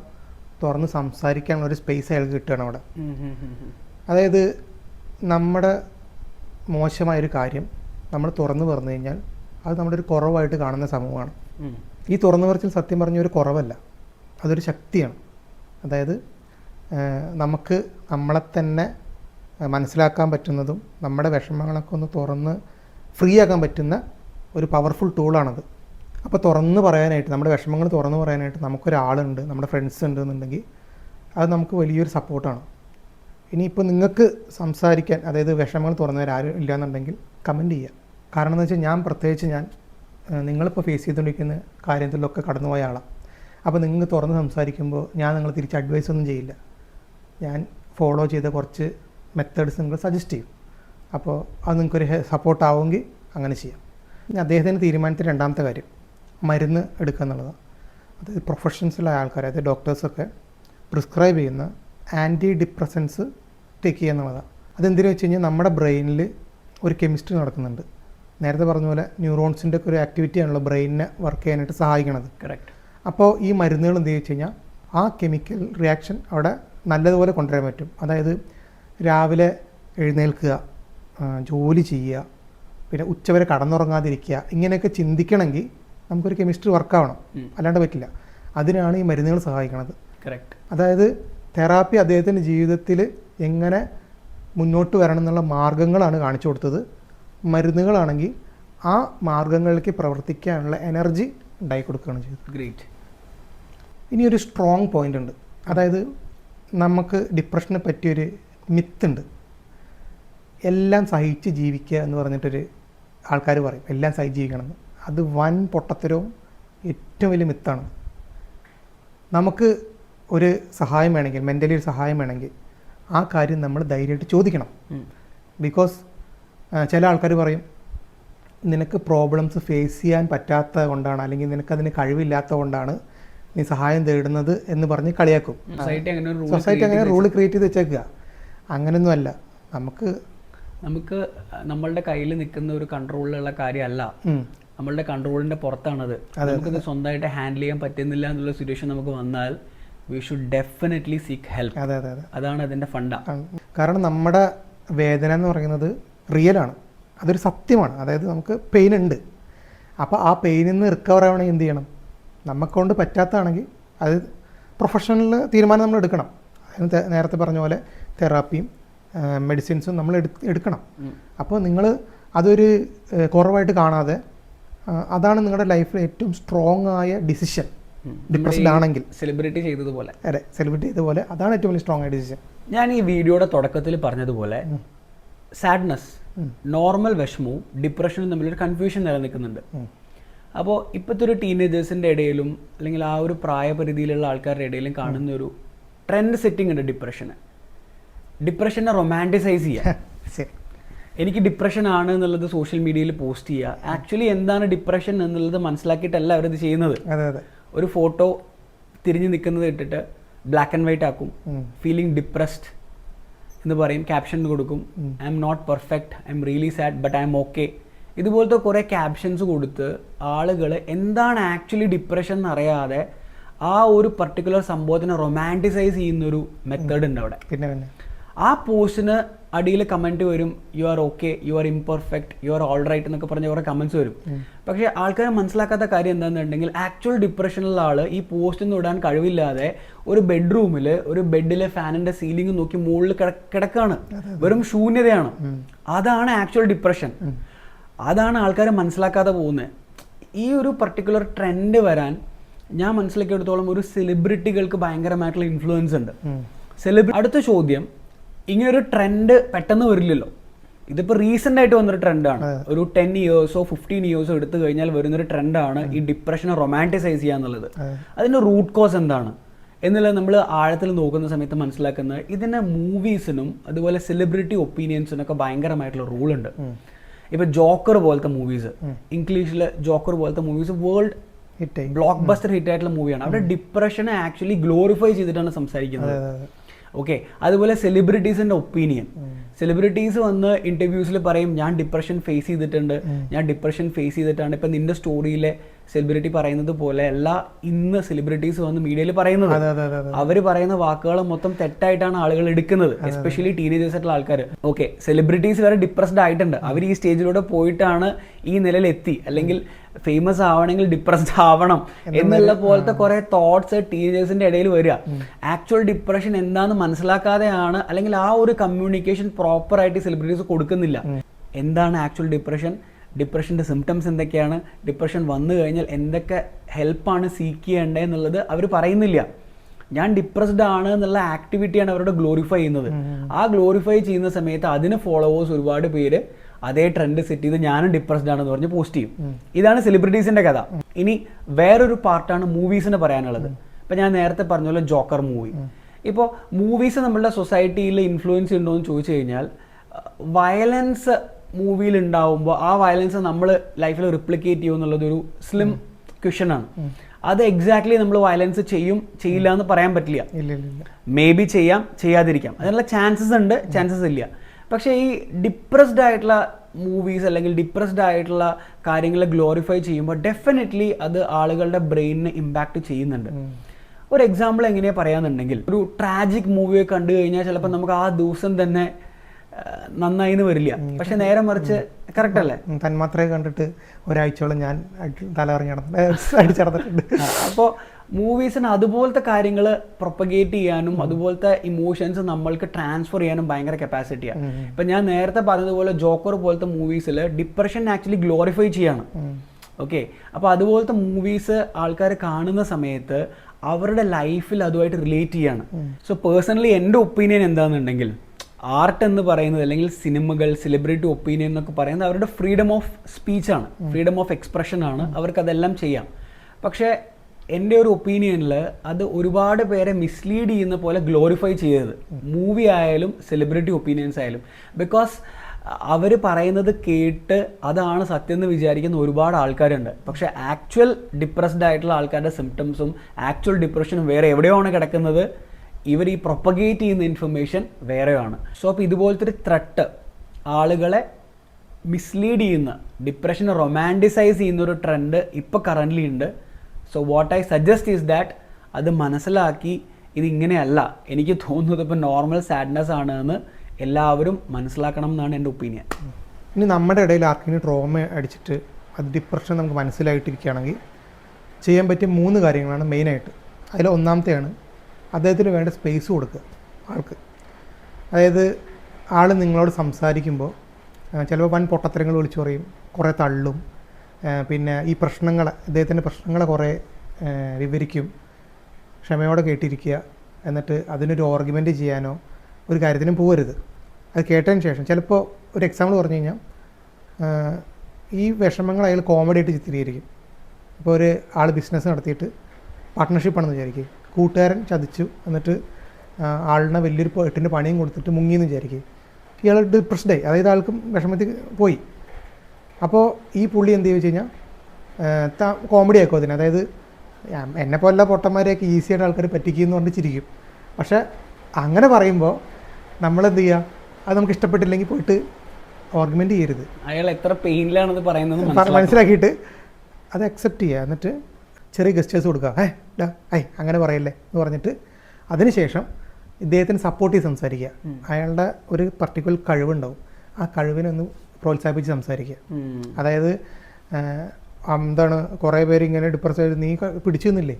തുറന്ന് സംസാരിക്കാനുള്ള ഒരു സ്പേസ് അയാൾക്ക് കിട്ടുകയാണ് അവിടെ. അതായത് നമ്മുടെ മോശമായൊരു കാര്യം നമ്മൾ തുറന്നു പറഞ്ഞു കഴിഞ്ഞാൽ അത് നമ്മുടെ ഒരു കുറവായിട്ട് കാണുന്ന സമൂഹമാണ്. ഈ തുറന്നു പറച്ചിൽ സത്യം പറഞ്ഞ ഒരു കുറവല്ല. അതൊരു ശക്തിയാണ്. അതായത് നമുക്ക് നമ്മളെ തന്നെ മനസ്സിലാക്കാൻ പറ്റുന്നതും നമ്മുടെ വിഷമങ്ങളൊക്കെ ഒന്ന് തുറന്ന് ഫ്രീ ആക്കാൻ പറ്റുന്ന ഒരു പവർഫുൾ ടൂളാണത് അപ്പോൾ തുറന്ന് പറയാനായിട്ട് നമ്മുടെ വിഷമങ്ങൾ തുറന്ന് പറയാനായിട്ട് നമുക്കൊരാളുണ്ട് നമ്മുടെ ഫ്രണ്ട്സ് ഉണ്ട് എന്നുണ്ടെങ്കിൽ അത് നമുക്ക് വലിയൊരു സപ്പോർട്ടാണ് ഇനിയിപ്പോൾ നിങ്ങൾക്ക് സംസാരിക്കാൻ അതായത് വിഷമങ്ങൾ തുറന്നവരാരും ഇല്ലയെന്നുണ്ടെങ്കിൽ കമന്റ് ചെയ്യുക കാരണം എന്ന് വെച്ചാൽ ഞാൻ പ്രത്യേകിച്ച് ഞാൻ നിങ്ങളിപ്പോൾ ഫേസ് ചെയ്തുകൊണ്ടിരിക്കുന്ന കാര്യത്തിലൊക്കെ കടന്നുപോയ ആളാണ് അപ്പോൾ നിങ്ങൾ തുറന്ന് സംസാരിക്കുമ്പോൾ ഞാൻ നിങ്ങൾ തിരിച്ച് അഡ്വൈസ് ഒന്നും ചെയ്യില്ല. ഞാൻ ഫോളോ ചെയ്ത കുറച്ച് മെത്തേഡ്സ് നിങ്ങൾ സജസ്റ്റ് ചെയ്യും. അപ്പോൾ അത് നിങ്ങൾക്കൊരു സപ്പോർട്ട് ആവുമെങ്കിൽ അങ്ങനെ ചെയ്യാം. പിന്നെ അദ്ദേഹത്തിന്റെ തീരുമാനത്തിൽ രണ്ടാമത്തെ കാര്യം മരുന്ന് എടുക്കുക എന്നുള്ളതാണ് അതായത് പ്രൊഫഷൻസിലായ ആൾക്കാർ അതായത് ഡോക്ടേഴ്സൊക്കെ പ്രിസ്ക്രൈബ് ചെയ്യുന്ന ആന്റി ഡിപ്രസൻസ് ടേക്ക് ചെയ്യുക എന്നുള്ളതാണ് അതെന്തിനു വെച്ച് കഴിഞ്ഞാൽ നമ്മുടെ ബ്രെയിനിൽ ഒരു കെമിസ്ട്രി നടക്കുന്നുണ്ട്. നേരത്തെ പറഞ്ഞ പോലെ ന്യൂറോൺസിന്റെ ഒക്കെ ഒരു ആക്ടിവിറ്റിയാണല്ലോ ബ്രെയിനിനെ വർക്ക് ചെയ്യാനായിട്ട് സഹായിക്കണത്. കറക്റ്റ് അപ്പോൾ ഈ മരുന്നുകൾ എന്ത് വെച്ച് കഴിഞ്ഞാൽ ആ കെമിക്കൽ റിയാക്ഷൻ അവിടെ നല്ലതുപോലെ കൊണ്ടുവരാൻ പറ്റും. അതായത് രാവിലെ എഴുന്നേൽക്കുക ജോലി ചെയ്യുക പിന്നെ ഉച്ചവരെ കടന്നുറങ്ങാതിരിക്കുക ഇങ്ങനെയൊക്കെ ചിന്തിക്കണമെങ്കിൽ നമുക്കൊരു കെമിസ്ട്രി വർക്കാവണം. അല്ലാണ്ട് പറ്റില്ല. അതിനാണ് ഈ മരുന്നുകൾ സഹായിക്കുന്നത് കറക്റ്റ് അതായത് തെറാപ്പി അദ്ദേഹത്തിന്റെ ജീവിതത്തിൽ എങ്ങനെ മുന്നോട്ട് വരണം എന്നുള്ള മാർഗങ്ങളാണ് കാണിച്ചു കൊടുത്തത്. മരുന്നുകളാണെങ്കിൽ ആ മാർഗങ്ങളിലേക്ക് പ്രവർത്തിക്കാനുള്ള എനർജി ഉണ്ടാക്കി കൊടുക്കുകയാണ് ചെയ്തത്. ഗ്രേറ്റ് ഇനി ഒരു സ്ട്രോങ് പോയിന്റ് ഉണ്ട്. അതായത് നമുക്ക് ഡിപ്രഷനെ പറ്റിയൊരു മിത്തുണ്ട് എല്ലാം സഹിച്ച് ജീവിക്കുക എന്ന് പറഞ്ഞിട്ടൊരു ആൾക്കാർ പറയും. എല്ലാം സഹിച്ച് ജീവിക്കണമെന്ന്. അത് വൻ പൊട്ടത്തരവും ഏറ്റവും വലിയ മിത്താണ് നമുക്ക് ഒരു സഹായം വേണമെങ്കിൽ മെന്റലി ഒരു സഹായം വേണമെങ്കിൽ ആ കാര്യം നമ്മൾ ധൈര്യമായിട്ട് ചോദിക്കണം. ബിക്കോസ് ചില ആൾക്കാർ പറയും നിനക്ക് പ്രോബ്ലംസ് ഫേസ് ചെയ്യാൻ പറ്റാത്ത കൊണ്ടാണ് അല്ലെങ്കിൽ നിനക്കതിന് കഴിവില്ലാത്ത കൊണ്ടാണ് നീ സഹായം തേടുന്നത് എന്ന് പറഞ്ഞ് കളിയാക്കും. സൊസൈറ്റി അങ്ങനെ റൂൾ ക്രിയേറ്റ് ചെയ്ത് വെച്ചേക്കുക. അങ്ങനെയൊന്നുമല്ല നമുക്ക് നമുക്ക് നമ്മളുടെ കയ്യിൽ നിൽക്കുന്ന ഒരു കൺട്രോളിലുള്ള കാര്യമല്ല. നമ്മളുടെ കൺട്രോളിന്റെ പുറത്താണത്. നമുക്കത് സ്വന്തമായിട്ട് ഹാൻഡിൽ ചെയ്യാൻ പറ്റുന്നില്ല എന്നുള്ള സിറ്റുവേഷൻ നമുക്ക് വന്നാൽ we should definitely seek help അതെ അതെ അതെ. അതാണ് അതിന്റെ ഫണ്ട കാരണം നമ്മുടെ വേദന എന്ന് പറയുന്നത് റിയലാണ്. അതൊരു സത്യമാണ്. അതായത് നമുക്ക് പെയിൻ ഉണ്ട്. അപ്പോൾ ആ പെയിനിൽ നിന്ന് റിക്കവർ ആവണമെങ്കിൽ എന്ത് ചെയ്യണം? നമുക്കൊണ്ട് പറ്റാത്തതാണെങ്കിൽ അത് പ്രൊഫഷണൽ തീരുമാനം നമ്മൾ എടുക്കണം. അതിന് നേരത്തെ പറഞ്ഞ പോലെ തെറാപ്പിയും മെഡിസിൻസും നമ്മൾ എടുക്കണം. അപ്പോൾ നിങ്ങൾ അതൊരു കുറവായിട്ട് കാണാതെ അതാണ് നിങ്ങളുടെ ലൈഫിൽ ഏറ്റവും സ്ട്രോങ് ആയ ഡിസിഷൻ ഡിപ്രസ്ഡ് ആണെങ്കിൽ. സെലിബ്രിറ്റി ചെയ്തതുപോലെ. അതെ സെലിബ്രിറ്റി ചെയ്തതുപോലെ അതാണ് ഏറ്റവും വലിയ സ്ട്രോങ് ആയ ഡിസിഷൻ ഞാൻ ഈ വീഡിയോയുടെ തുടക്കത്തിൽ പറഞ്ഞതുപോലെ സാഡ്നസ് നോർമൽ വിഷമവും ഡിപ്രഷനും തമ്മിലൊരു കൺഫ്യൂഷൻ നിലനിൽക്കുന്നുണ്ട്. അപ്പോൾ ഇപ്പോഴത്തെ ഒരു ടീനേജേഴ്സിന്റെ ഇടയിലും അല്ലെങ്കിൽ ആ ഒരു പ്രായപരിധിയിലുള്ള ആൾക്കാരുടെ ഇടയിലും കാണുന്ന ഒരു ട്രെൻഡ് സെറ്റിംഗ് ഉണ്ട് ഡിപ്രഷന് ഡിപ്രഷനെ റൊമാന്റിസൈസ് ചെയ്യുക. എനിക്ക് ഡിപ്രഷൻ ആണ് എന്നുള്ളത് സോഷ്യൽ മീഡിയയിൽ പോസ്റ്റ് ചെയ്യുക. ആക്ച്വലി എന്താണ് ഡിപ്രഷൻ എന്നുള്ളത് മനസ്സിലാക്കിയിട്ടല്ല അവരത് ചെയ്യുന്നത്? ഒരു ഫോട്ടോ തിരിഞ്ഞു നിൽക്കുന്നത് ഇട്ടിട്ട് ബ്ലാക്ക് ആൻഡ് വൈറ്റ് ആക്കും. ഫീലിംഗ് ഡിപ്രസ്ഡ് എന്ന് പറയും ക്യാപ്ഷൻ കൊടുക്കും. I'm not perfect I'm really sad but I'm okay ഇതുപോലത്തെ കുറേ ക്യാപ്ഷൻസ് കൊടുത്ത് ആളുകൾ എന്താണ് ആക്ച്വലി ഡിപ്രഷൻ എന്നറിയാതെ ആ ഒരു പർട്ടിക്കുലർ സംഭവത്തിനെ റൊമാന്റിസൈസ് ചെയ്യുന്നൊരു മെത്തേഡ് ഉണ്ട് അവിടെ. പിന്നെ ആ പോസ്റ്റിന് അടിയിൽ കമന്റ് വരും you are okay you are imperfect you are all right എന്നൊക്കെ പറഞ്ഞ കുറേ കമന്റ്സ് വരും. പക്ഷേ ആൾക്കാർ മനസ്സിലാക്കാത്ത കാര്യം എന്താണെന്നുണ്ടെങ്കിൽ ആക്ച്വൽ ഡിപ്രഷനുള്ള ആൾ ഈ പോസ്റ്റ് ഒന്നും ഇടാൻ കഴിവില്ലാതെ ഒരു ബെഡ്റൂമിൽ ഒരു ബെഡിലെ ഫാനിന്റെ സീലിംഗ് നോക്കി മുകളിൽ കിടക്കാണ്. വെറും ശൂന്യതയാണ്. അതാണ് ആക്ച്വൽ ഡിപ്രഷൻ അതാണ് ആൾക്കാർ മനസ്സിലാക്കാതെ പോകുന്നത് ഈ ഒരു പർട്ടിക്കുലർ ട്രെൻഡ് വരാൻ ഞാൻ മനസ്സിലാക്കിയെടുത്തോളം ഒരു സെലിബ്രിറ്റികൾക്ക് ഭയങ്കരമായിട്ടുള്ള ഇൻഫ്ലുവൻസ് ഉണ്ട്. സെലിബ്രി അടുത്ത ചോദ്യം ഇങ്ങനൊരു ട്രെൻഡ് പെട്ടെന്ന് വരില്ലല്ലോ. ഇതിപ്പോൾ റീസെന്റ് ആയിട്ട് വന്നൊരു ട്രെൻഡാണ് ഒരു ടെൻ ഇയേഴ്സോ ഫിഫ്റ്റീൻ ഇയേഴ്സോ എടുത്തു കഴിഞ്ഞാൽ വരുന്നൊരു ട്രെൻഡാണ് ഈ ഡിപ്രഷനെ റൊമാന്റിസൈസ് ചെയ്യുക എന്നുള്ളത്. അതിന്റെ റൂട്ട് കോസ് എന്താണ്? എന്നുള്ളത് നമ്മൾ ആഴത്തിൽ നോക്കുന്ന സമയത്ത് മനസ്സിലാക്കുന്നത് ഇതിന് മൂവീസിനും അതുപോലെ സെലിബ്രിറ്റി ഒപ്പീനിയൻസിനൊക്കെ ഭയങ്കരമായിട്ടുള്ള റൂൾ ഉണ്ട്. ഇപ്പൊ ജോക്കർ പോലത്തെ മൂവീസ് ഇംഗ്ലീഷിൽ ജോക്കർ പോലത്തെ movies world blockbuster hit ആയിട്ടുള്ള മൂവിയാണ് അവിടെ ഡിപ്രഷനെ ആക്ച്വലി ഗ്ലോറിഫൈ ചെയ്തിട്ടാണ് സംസാരിക്കുന്നത്. ഓക്കെ അതുപോലെ സെലിബ്രിറ്റീസിന്റെ ഒപ്പീനിയൻ സെലിബ്രിറ്റീസ് വന്ന് ഇന്റർവ്യൂസിൽ പറയും ഞാൻ ഡിപ്രഷൻ ഫേസ് ചെയ്തിട്ടുണ്ട്. ഞാൻ ഡിപ്രഷൻ ഫേസ് ചെയ്തിട്ടാണ്. ഇപ്പൊ നിന്റെ സ്റ്റോറിയിലെ സെലിബ്രിറ്റി പറയുന്നത് പോലെ അല്ല ഇന്ന് സെലിബ്രിറ്റീസ് വന്ന് മീഡിയയിൽ പറയുന്നത്. അവർ പറയുന്ന വാക്കുകൾ മൊത്തം തെറ്റായിട്ടാണ് ആളുകൾ എടുക്കുന്നത് എസ്പെഷ്യലി ടീനേജേഴ്സ് ആയിട്ടുള്ള ആൾക്കാർ ഓക്കെ സെലിബ്രിറ്റീസ് വരെ ഡിപ്രസ്ഡ് ആയിട്ടുണ്ട്. അവർ ഈ സ്റ്റേജിലൂടെ പോയിട്ടാണ് ഈ നിലയിൽ എത്തി അല്ലെങ്കിൽ ഫേമസ് ആവണമെങ്കിൽ ഡിപ്രസ്ഡ് ആവണം എന്നുള്ള പോലത്തെ കുറെ തോട്ട്സ് ടീനേജേഴ്സിന്റെ ഇടയിൽ വരിക. ആക്ച്വൽ ഡിപ്രഷൻ എന്താന്ന് മനസ്സിലാക്കാതെയാണ് അല്ലെങ്കിൽ ആ ഒരു കമ്മ്യൂണിക്കേഷൻ പ്രോപ്പറായിട്ട് സെലിബ്രിറ്റീസ് കൊടുക്കുന്നില്ല. എന്താണ് ആക്ച്വൽ ഡിപ്രഷൻ ഡിപ്രഷന്റെ സിംറ്റംസ് എന്തൊക്കെയാണ്? ഡിപ്രഷൻ വന്നു കഴിഞ്ഞാൽ എന്തൊക്കെ ഹെൽപ്പാണ് സീക്ക് ചെയ്യേണ്ടത് എന്നുള്ളത് അവർ പറയുന്നില്ല. ഞാൻ ഡിപ്രസ്ഡ് ആണ് എന്നുള്ള ആക്ടിവിറ്റിയാണ് അവരുടെ ഗ്ലോറിഫൈ ചെയ്യുന്നത്. ആ ഗ്ലോറിഫൈ ചെയ്യുന്ന സമയത്ത് അതിന് ഫോളോവേഴ്സ് ഒരുപാട് പേര് അതേ ട്രെൻഡ് സെറ്റ് ചെയ്ത് ഞാനും ഡിപ്രസ്ഡ് ആണെന്ന് പറഞ്ഞ് പോസ്റ്റ് ചെയ്യും. ഇതാണ് സെലിബ്രിറ്റീസിന്റെ കഥ. ഇനി വേറൊരു പാർട്ടാണ് മൂവീസിന് പറയാനുള്ളത്. ഇപ്പൊ ഞാൻ നേരത്തെ പറഞ്ഞ പോലെ ജോക്കർ മൂവി ഇപ്പോൾ മൂവീസ് നമ്മളുടെ സൊസൈറ്റിയിൽ ഇൻഫ്ലുവൻസ് ഉണ്ടോ എന്ന് ചോദിച്ചു കഴിഞ്ഞാൽ വയലൻസ് മൂവിയിൽ ഉണ്ടാവുമ്പോൾ ആ വയലൻസ് നമ്മൾ ലൈഫിൽ റിപ്ലിക്കേറ്റ് ചെയ്യും എന്നുള്ളത് ഒരു സ്ലിം ക്വഷനാണ് ആണ്. അത് എക്സാക്ട്ലി നമ്മൾ വയലൻസ് ചെയ്യും ചെയ്യില്ല എന്ന് പറയാൻ പറ്റില്ല. മേ ബി ചെയ്യാം ചെയ്യാതിരിക്കാം. അതിനുള്ള ചാൻസസ് ഉണ്ട് ചാൻസസ് ഇല്ല. പക്ഷേ ഈ ഡിപ്രസ്ഡ് ആയിട്ടുള്ള മൂവീസ് അല്ലെങ്കിൽ ഡിപ്രസ്ഡ് ആയിട്ടുള്ള കാര്യങ്ങളെ ഗ്ലോറിഫൈ ചെയ്യുമ്പോൾ ഡെഫിനറ്റ്ലി അത് ആളുകളുടെ ബ്രെയിനിനെ ഇമ്പാക്റ്റ് ചെയ്യുന്നുണ്ട്. ഒരു എക്സാമ്പിൾ എങ്ങനെയാ പറയാന്നുണ്ടെങ്കിൽ ഒരു ട്രാജിക് മൂവിയെ കണ്ടു കഴിഞ്ഞാൽ ചിലപ്പോൾ നമുക്ക് ആ ദിവസം തന്നെ നന്നായി എന്ന് വരില്ല. പക്ഷെ നേരെ മറിച്ച് കറക്റ്റ് അല്ലേ? തന്മാത്രയെ കണ്ടിട്ട് ഒരാഴ്ചയോളം ഞാൻ തലകറങ്ങി നടന്നു. അടിച്ചടന്നിട്ടുണ്ട് അപ്പോൾ മൂവീസിന് അതുപോലത്തെ കാര്യങ്ങൾ പ്രൊപ്പഗേറ്റ് ചെയ്യാനും അതുപോലത്തെ ഇമോഷൻസ് നമ്മൾക്ക് ട്രാൻസ്ഫർ ചെയ്യാനും ഭയങ്കര കപ്പാസിറ്റിയാണ് ഇപ്പം ഞാൻ നേരത്തെ പറഞ്ഞതുപോലെ ജോക്കർ പോലത്തെ മൂവീസിൽ ഡിപ്രഷൻ ആക്ച്വലി ഗ്ലോറിഫൈ ചെയ്യാണ്. ഓക്കെ അപ്പോൾ അതുപോലത്തെ മൂവീസ് ആൾക്കാർ കാണുന്ന സമയത്ത് അവരുടെ ലൈഫിൽ അതുമായിട്ട് റിലേറ്റ് ചെയ്യാണ്. സോ പേഴ്സണലി എന്റെ ഒപ്പീനിയൻ എന്താണെന്നുണ്ടെങ്കിൽ ആർട്ട് എന്ന് പറയുന്നത് അല്ലെങ്കിൽ സിനിമകൾ സെലിബ്രിറ്റി ഒപ്പീനിയൻ എന്നൊക്കെ പറയുന്നത് അവരുടെ ഫ്രീഡം ഓഫ് സ്പീച്ചാണ് ഫ്രീഡം ഓഫ് എക്സ്പ്രഷൻ ആണ്. അവർക്ക് അതെല്ലാം ചെയ്യാം. പക്ഷേ എന്റെ ഒരു ഒപ്പീനിയനിൽ അത് ഒരുപാട് പേരെ മിസ്ലീഡ് ചെയ്യുന്ന പോലെ ഗ്ലോറിഫൈ ചെയ്തത് മൂവി ആയാലും സെലിബ്രിറ്റി ഒപ്പീനിയൻസ് ആയാലും. ബിക്കോസ് അവർ പറയുന്നത് കേട്ട് അതാണ് സത്യം എന്ന് വിചാരിക്കുന്ന ഒരുപാട് ആൾക്കാരുണ്ട്. പക്ഷെ ആക്ച്വൽ ഡിപ്രസ്ഡ് ആയിട്ടുള്ള ആൾക്കാരുടെ സിംറ്റംസും ആക്ച്വൽ ഡിപ്രഷനും വേറെ എവിടെയാണ് കിടക്കുന്നത്. ഇവർ ഈ പ്രൊപ്പഗേറ്റ് ചെയ്യുന്ന ഇൻഫർമേഷൻ വേറെയാണ്. സോ അപ്പോൾ ഇതുപോലത്തെ ഒരു ത്രട്ട് ആളുകളെ മിസ്ലീഡ് ചെയ്യുന്ന ഡിപ്രഷനെ റൊമാന്റിസൈസ് ചെയ്യുന്ന ഒരു ട്രെൻഡ് ഇപ്പോൾ കറന്റ്ലി ഉണ്ട്. So what I suggest is that അത് മനസ്സിലാക്കി ഇതിങ്ങനെയല്ല എനിക്ക് തോന്നുന്നത് ഇപ്പോൾ നോർമൽ സാഡ്നെസ് ആണ് എന്ന് എല്ലാവരും മനസ്സിലാക്കണം എന്നാണ് എന്റെ ഒപ്പീനിയൻ ഇനി നമ്മുടെ ഇടയിൽ ആർക്കെങ്കിലും ട്രോമ അടിച്ചിട്ട് അത് ഡിപ്രഷൻ നമുക്ക് മനസ്സിലായിട്ടിരിക്കുകയാണെങ്കിൽ ചെയ്യാൻ പറ്റിയ മൂന്ന് കാര്യങ്ങളാണ് മെയിനായിട്ട് അതിൽ ഒന്നാമത്തെയാണ് അദ്ദേഹത്തിന് വേണ്ട സ്പേസ് കൊടുക്കുക ആൾക്ക്. അതായത് ആൾ നിങ്ങളോട് സംസാരിക്കുമ്പോൾ ചിലപ്പോൾ വൻ പൊട്ടത്തരങ്ങൾ വിളിച്ചു പറയും കുറേ തള്ളും പിന്നെ ഈ പ്രശ്നങ്ങൾ അദ്ദേഹത്തിന്റെ പ്രശ്നങ്ങളെ കുറേ വിവരിക്കും ക്ഷമയോടെ കേട്ടിരിക്കുക എന്നിട്ട് അതിനൊരു ഓർഗ്യുമെന്റ് ചെയ്യാനോ ഒരു കാര്യത്തിനും പോകരുത് അത് കേട്ടതിന് ശേഷം ചിലപ്പോൾ ഒരു എക്സാമ്പിൾ പറഞ്ഞു കഴിഞ്ഞാൽ ഈ വിഷമങ്ങൾ അയാൾ കോമഡി ആയിട്ട് ചിത്രീകരിക്കും. ഇപ്പോൾ ഒരു ആൾ ബിസിനസ് നടത്തിയിട്ട് പാർട്ട്ണർഷിപ്പാണെന്ന് വിചാരിക്കുക കൂട്ടുകാരൻ ചതിച്ചു എന്നിട്ട് ആളിനെ വലിയൊരു എട്ടിന്റെ പണിയും കൊടുത്തിട്ട് മുങ്ങിയെന്ന് വിചാരിക്കും. ഇയാൾ ഡിപ്രസ്ഡായി അതായത് ആൾക്കും വിഷമത്തിൽ പോയി. അപ്പോൾ ഈ പുള്ളി എന്ത് ചെയ്യുക കഴിഞ്ഞാൽ കോമഡി ആക്കും അതിന്. അതായത് എന്നെ പോലുള്ള പൊട്ടന്മാരെയൊക്കെ ഈസി ആയിട്ട് ആൾക്കാർ പറ്റിക്കുമെന്ന് പറഞ്ഞ് ചിരിക്കും. പക്ഷേ അങ്ങനെ പറയുമ്പോൾ നമ്മളെന്ത് ചെയ്യുക അത് നമുക്ക് ഇഷ്ടപ്പെട്ടില്ലെങ്കിൽ പോയിട്ട് ഓർഗ്യുമെന്റ് ചെയ്യരുത്. അയാൾ എത്ര പെയിനിലാണെന്ന് പറയുന്നത് മനസ്സിലാക്കിയിട്ട് അത് അക്സെപ്റ്റ് ചെയ്യുക എന്നിട്ട് ചെറിയ ഗസ്റ്റേഴ്സ് കൊടുക്കുക. ഏ ഡാ ഐ അങ്ങനെ പറയല്ലേ എന്ന് പറഞ്ഞിട്ട് അതിനുശേഷം ഇദ്ദേഹത്തിന് സപ്പോർട്ട് ചെയ്ത് സംസാരിക്കുക. അയാളുടെ ഒരു പർട്ടിക്കുലർ കഴിവുണ്ടാവും. ആ കഴിവിനൊന്ന് പ്രോത്സാഹിപ്പിച്ച് സംസാരിക്കുക. അതായത് എന്താണ് കുറേ പേര് ഇങ്ങനെ ഡിപ്രസ് ആയിട്ട് നീ പിടിച്ചു നിന്നില്ലേ?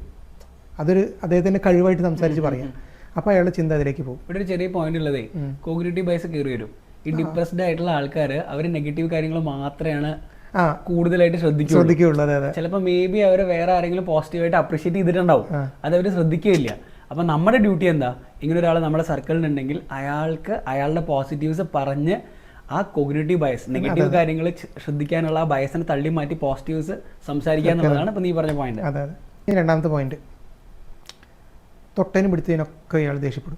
അതൊരു അദ്ദേഹത്തിന്റെ കഴിവായിട്ട് സംസാരിച്ച് പറയാം. അപ്പോൾ അയാളുടെ ചിന്ത അതിലേക്ക് പോകും. ഇവിടെ ഒരു ചെറിയ പോയിന്റ് ഉള്ളതേ കോഗ്നേറ്റീവ് ബൈസ് കയറി വരും. ഈ ഡിപ്രസ്ഡ് ആയിട്ടുള്ള ആൾക്കാർ അവർ നെഗറ്റീവ് കാര്യങ്ങൾ മാത്രമാണ് കൂടുതലായിട്ട് ശ്രദ്ധിക്കുള്ളൂ. ശ്രദ്ധിക്കുകയുള്ളൂ അതെ അതെ. ചിലപ്പോൾ മേ ബി അവർ വേറെ ആരെങ്കിലും പോസിറ്റീവായിട്ട് അപ്രീഷിയേറ്റ് ചെയ്തിട്ടുണ്ടാവും. അത് അവർ ശ്രദ്ധിക്കുകയില്ല. അപ്പം നമ്മുടെ ഡ്യൂട്ടി എന്താ? ഇങ്ങനെ ഒരാൾ നമ്മുടെ സർക്കിളിലുണ്ടെങ്കിൽ അയാൾക്ക് അയാളുടെ പോസിറ്റീവ്സ് പറഞ്ഞ് ആ കോഗ്നേറ്റീവ് ബയസ് നെഗറ്റീവ് കാര്യങ്ങൾ ശ്രദ്ധിക്കാനുള്ള ആ ബയസിനെ തള്ളി മാറ്റി പോസിറ്റീവ്സ് സംസാരിക്കുക എന്നുള്ളതാണ് ഇപ്പം നീ പറഞ്ഞ പോയിന്റ് അതെ അതെ. രണ്ടാമത്തെ പോയിന്റ് തൊട്ടതിനും പിടിച്ചതിനൊക്കെ ഇയാൾ ദേഷ്യപ്പെടും.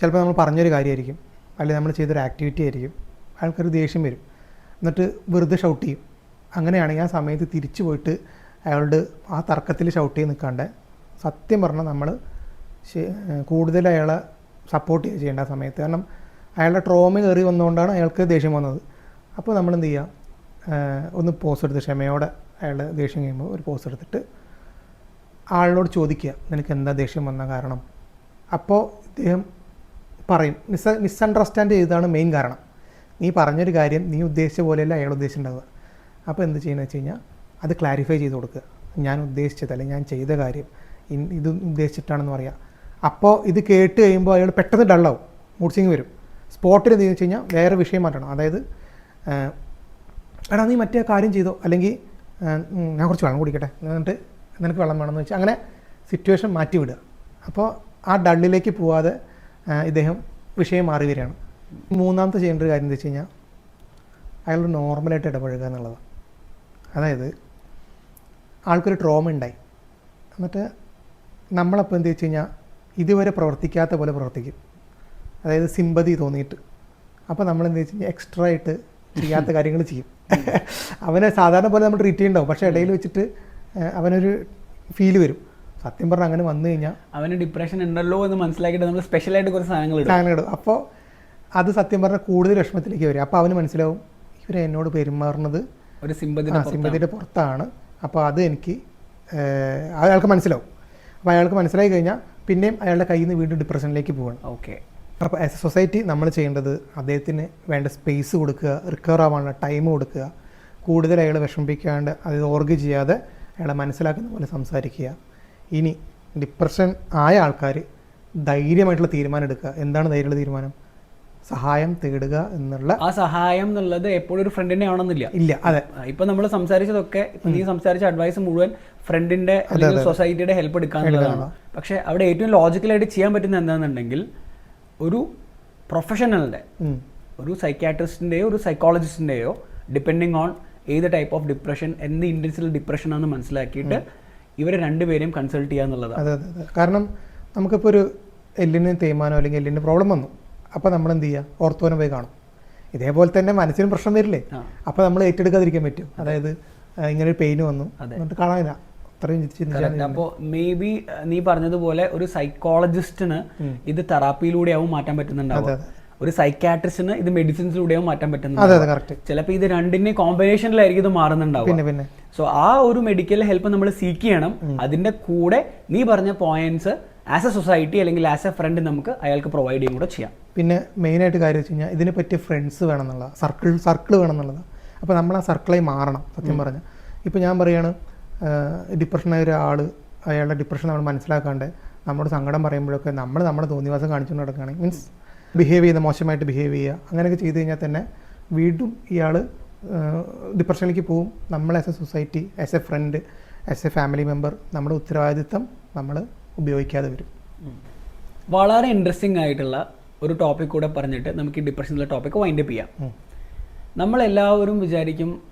ചിലപ്പോൾ നമ്മൾ പറഞ്ഞൊരു കാര്യമായിരിക്കും. അല്ലെങ്കിൽ നമ്മൾ ചെയ്തൊരു ആക്ടിവിറ്റി ആയിരിക്കും. ആൾക്കാർ ദേഷ്യം വരും. എന്നിട്ട് വെറുതെ ഷൗട്ട് ചെയ്യും. അങ്ങനെയാണെങ്കിൽ ആ സമയത്ത് തിരിച്ചു പോയിട്ട് അയാളോട് ആ തർക്കത്തിൽ ഷൗട്ട് ചെയ്ത് നിൽക്കാണ്ട് സത്യം പറഞ്ഞാൽ നമ്മൾ കൂടുതൽ അയാളെ സപ്പോർട്ട് ചെയ്യേണ്ട ആ സമയത്ത്. കാരണം അയാളുടെ ട്രോമ കയറി വന്നുകൊണ്ടാണ് അയാൾക്ക് ദേഷ്യം വന്നത്. അപ്പോൾ നമ്മൾ എന്ത് ചെയ്യുക ഒന്ന് പോസ് എടുത്ത് ക്ഷമയോടെ അയാൾ ദേഷ്യം കഴിയുമ്പോൾ ഒരു പോസ് എടുത്തിട്ട് ആളിനോട് ചോദിക്കുക നിനക്ക് എന്താ ദേഷ്യം വന്ന കാരണം? അപ്പോൾ ഇദ്ദേഹം പറയും മിസ് മിസ്അണ്ടർസ്റ്റാൻഡ് ചെയ്തതാണ് മെയിൻ കാരണം. നീ പറഞ്ഞൊരു കാര്യം നീ ഉദ്ദേശിച്ച പോലെയല്ല അയാൾ ഉദ്ദേശിച്ചിട്ടുണ്ടാവുക. അപ്പോൾ എന്ത് ചെയ്യണമെന്ന് വെച്ച് കഴിഞ്ഞാൽ അത് ക്ലാരിഫൈ ചെയ്ത് കൊടുക്കുക ഞാൻ ഉദ്ദേശിച്ചത് അല്ലെങ്കിൽ ഞാൻ ചെയ്ത കാര്യം ഇത് ഉദ്ദേശിച്ചിട്ടാണെന്ന് പറയാം. അപ്പോൾ ഇത് കേട്ട് കഴിയുമ്പോൾ അയാൾ പെട്ടെന്ന് ഡള്ളാവും മൂഡ് സിംഗ് വരും. സ്പോട്ടിൽ എന്ത് വെച്ച് കഴിഞ്ഞാൽ വേറെ വിഷയം മാറ്റണം. അതായത് എടാ നീ മറ്റേ കാര്യം ചെയ്തോ? അല്ലെങ്കിൽ ഞാൻ കുറച്ച് വെള്ളം കുടിക്കട്ടെ. എന്നിട്ട് നിനക്ക് വെള്ളം വേണമെന്ന് വെച്ചാൽ അങ്ങനെ സിറ്റുവേഷൻ മാറ്റി വിടുക. അപ്പോൾ ആ ഡള്ളിലേക്ക് പോവാതെ ഇദ്ദേഹം വിഷയം മാറി വരികയാണ്. മൂന്നാമത്തെ ചെയ്യേണ്ട ഒരു കാര്യം എന്താ വെച്ച് കഴിഞ്ഞാൽ അയാളോട് നോർമലായിട്ട് ഇടപഴകുക എന്നുള്ളതാണ് അതായത് ആൾക്കൊരു ട്രോമ ഉണ്ടായി. എന്നിട്ട് നമ്മളപ്പോൾ എന്ത് വെച്ച് കഴിഞ്ഞാൽ ഇതുവരെ പ്രവർത്തിക്കാത്ത പോലെ പ്രവർത്തിക്കും. അതായത് സിമ്പതി തോന്നിയിട്ട്. അപ്പോൾ നമ്മൾ എന്ത് വെച്ച് കഴിഞ്ഞാൽ എക്സ്ട്രാ ആയിട്ട് ചെയ്യാത്ത കാര്യങ്ങൾ ചെയ്യും. അവനെ സാധാരണ പോലെ നമ്മൾ ട്രീറ്റ് ചെയ്യണ്ടാവും. പക്ഷേ ഇടയിൽ വെച്ചിട്ട് അവനൊരു ഫീൽ വരും. സത്യം പറഞ്ഞാൽ അങ്ങനെ വന്നു കഴിഞ്ഞാൽ അവന് ഡിപ്രഷൻ ഉണ്ടല്ലോ എന്ന് മനസ്സിലാക്കിയിട്ട് നമ്മൾ സ്പെഷ്യലായിട്ട് കുറച്ച് സാധനങ്ങൾ ഇടും. സാധനങ്ങൾ അപ്പോൾ അത് സത്യം പറഞ്ഞാൽ കൂടുതൽ വിഷമത്തിലേക്ക് വരും. അപ്പോൾ അവന് മനസ്സിലാവും ഇവർ എന്നോട് പെരുമാറുന്നത് ഒരു സിമ്പതിയുടെ പുറത്താണ്. അപ്പോൾ അത് എനിക്ക് അയാൾക്ക് മനസ്സിലാവും. അപ്പോൾ അയാൾക്ക് മനസ്സിലായി കഴിഞ്ഞാൽ പിന്നെയും അയാളുടെ കയ്യിൽ നിന്ന് വീണ്ടും ഡിപ്രഷനിലേക്ക് പോവാണ്. ഓക്കെ. അപ്പോൾ ആസ് എ സൊസൈറ്റി നമ്മൾ ചെയ്യേണ്ടത് അദ്ദേഹത്തിന് വേണ്ട സ്പേസ് കൊടുക്കുക റിക്കവർ ആവാനുള്ള ടൈം കൊടുക്കുക കൂടുതൽ അയാളെ വിഷമിപ്പിക്കാണ്ട് അത് ഓർഗ് ചെയ്യാതെ അയാളെ മനസ്സിലാക്കുന്ന പോലെ സംസാരിക്കുക. ഇനി ഡിപ്രഷൻ ആയ ആൾക്കാർ ധൈര്യമായിട്ടുള്ള തീരുമാനം എടുക്കുക. എന്താണ് ധൈര്യമുള്ള തീരുമാനം? സഹായം തേടുക എന്നുള്ള ആ സഹായം എന്നുള്ളത് എപ്പോഴും ഒരു ഫ്രണ്ടിനെ ആവണമെന്നില്ല. ഇല്ല അതെ. ഇപ്പൊ നമ്മൾ സംസാരിച്ചതൊക്കെ നീ സംസാരിച്ച അഡ്വൈസ് മുഴുവൻ ഫ്രണ്ടിന്റെ അല്ലെങ്കിൽ സൊസൈറ്റിയുടെ ഹെൽപ്പ് എടുക്കാന്നുള്ളതാണ് പക്ഷെ അവിടെ ഏറ്റവും ലോജിക്കലായിട്ട് ചെയ്യാൻ പറ്റുന്ന എന്താണെന്നുണ്ടെങ്കിൽ ഒരു പ്രൊഫഷണലിന്റെ ഒരു സൈക്യാട്രിസ്റ്റിന്റെയോ ഒരു സൈക്കോളജിസ്റ്റിന്റെയോ ഡിപ്പെൻഡിങ് ഓൺ ഏത് ടൈപ്പ് ഓഫ് ഡിപ്രഷൻ എന്ത് ഇന്റൻസിൽ ഡിപ്രഷൻ ആണെന്ന് മനസ്സിലാക്കിയിട്ട് ഇവരെ രണ്ടുപേരെയും കൺസൾട്ട് ചെയ്യുക എന്നുള്ളതാണ് അതെ അതെ. കാരണം നമുക്കിപ്പോൾ ഒരു എല്ലിന് തേയ്മാനോ അല്ലെങ്കിൽ എല്ലിന് പ്രോബ്ലം വന്നു. അപ്പോൾ നമ്മൾ എന്ത് ചെയ്യുക ഓർത്തോനെ പോയി കാണും. ഇതേപോലെ തന്നെ മനസ്സിനും പ്രശ്നം വരില്ലേ. അപ്പോൾ നമ്മൾ ഏറ്റെടുക്കാതിരിക്കാൻ പറ്റും. അതായത് ഇങ്ങനെ ഒരു പെയിൻ വന്നു. എന്നിട്ട് കാണാനില്ല. അപ്പോൾ മേ ബി നീ പറഞ്ഞതുപോലെ ഒരു സൈക്കോളജിസ്റ്റിന് ഇത് തെറാപ്പിയിലൂടെയാവും മാറ്റാൻ പറ്റുന്നുണ്ടാവും ഒരു സൈക്കാട്രിസ്റ്റിന് ഇത് മെഡിസിൻസിലൂടെയാവും മാറ്റാൻ പറ്റുന്നുണ്ടാവും ചിലപ്പോൾ ഇത് രണ്ടിന്റെ കോമ്പിനേഷനിലായിരിക്കും ഇത് മാറുന്നുണ്ടാവും സോ ആ ഒരു മെഡിക്കൽ ഹെൽപ്പ് നമ്മൾ സീക്ക് ചെയ്യണം. അതിന്റെ കൂടെ നീ പറഞ്ഞ പോയിന്റ്സ് ആസ് എ സൊസൈറ്റി അല്ലെങ്കിൽ ആസ് എ ഫ്രണ്ട് നമുക്ക് അയാൾക്ക് പ്രൊവൈഡ് ചെയ്യും കൂടെ ചെയ്യാം. പിന്നെ മെയിനായിട്ട് കാര്യം വെച്ച് കഴിഞ്ഞാൽ ഇതിനെ പറ്റിയ ഫ്രണ്ട്സ് വേണം എന്നുള്ള സർക്കിൾ സർക്കിൾ വേണം എന്നുള്ളത് അപ്പോൾ നമ്മൾ ആ സർക്കിളായി മാറണം സത്യം പറഞ്ഞാൽ ഇപ്പോൾ ഞാൻ പറയുകയാണ് ഡിപ്രഷനായ ഒരാൾ അയാളുടെ ഡിപ്രഷൻ നമ്മൾ മനസ്സിലാക്കാണ്ട് നമ്മളോട് സങ്കടം പറയുമ്പോഴൊക്കെ നമ്മൾ നമ്മുടെ തോന്നിവാസം കാണിച്ചുകൊണ്ട് നടക്കുകയാണെങ്കിൽ മീൻസ് ബിഹേവ് ചെയ്യുന്ന മോശമായിട്ട് ബിഹേവ് ചെയ്യുക അങ്ങനെയൊക്കെ ചെയ്ത് കഴിഞ്ഞാൽ തന്നെ വീണ്ടും ഇയാൾ ഡിപ്രഷനിലേക്ക് പോവും നമ്മൾ as a society as a friend as a family member നമ്മുടെ ഉത്തരവാദിത്തം നമ്മൾ ഉപയോഗിക്കാതെ വരും. വളരെ ഇൻട്രസ്റ്റിംഗ് ആയിട്ടുള്ള ഒരു ടോപ്പിക് കൂടെ പറഞ്ഞിട്ട് നമുക്ക് ഈ ഡിപ്രഷനുള്ള ടോപ്പിക് വൈൻഡപ്പ് ചെയ്യാം. നമ്മളെല്ലാവരും വിചാരിക്കും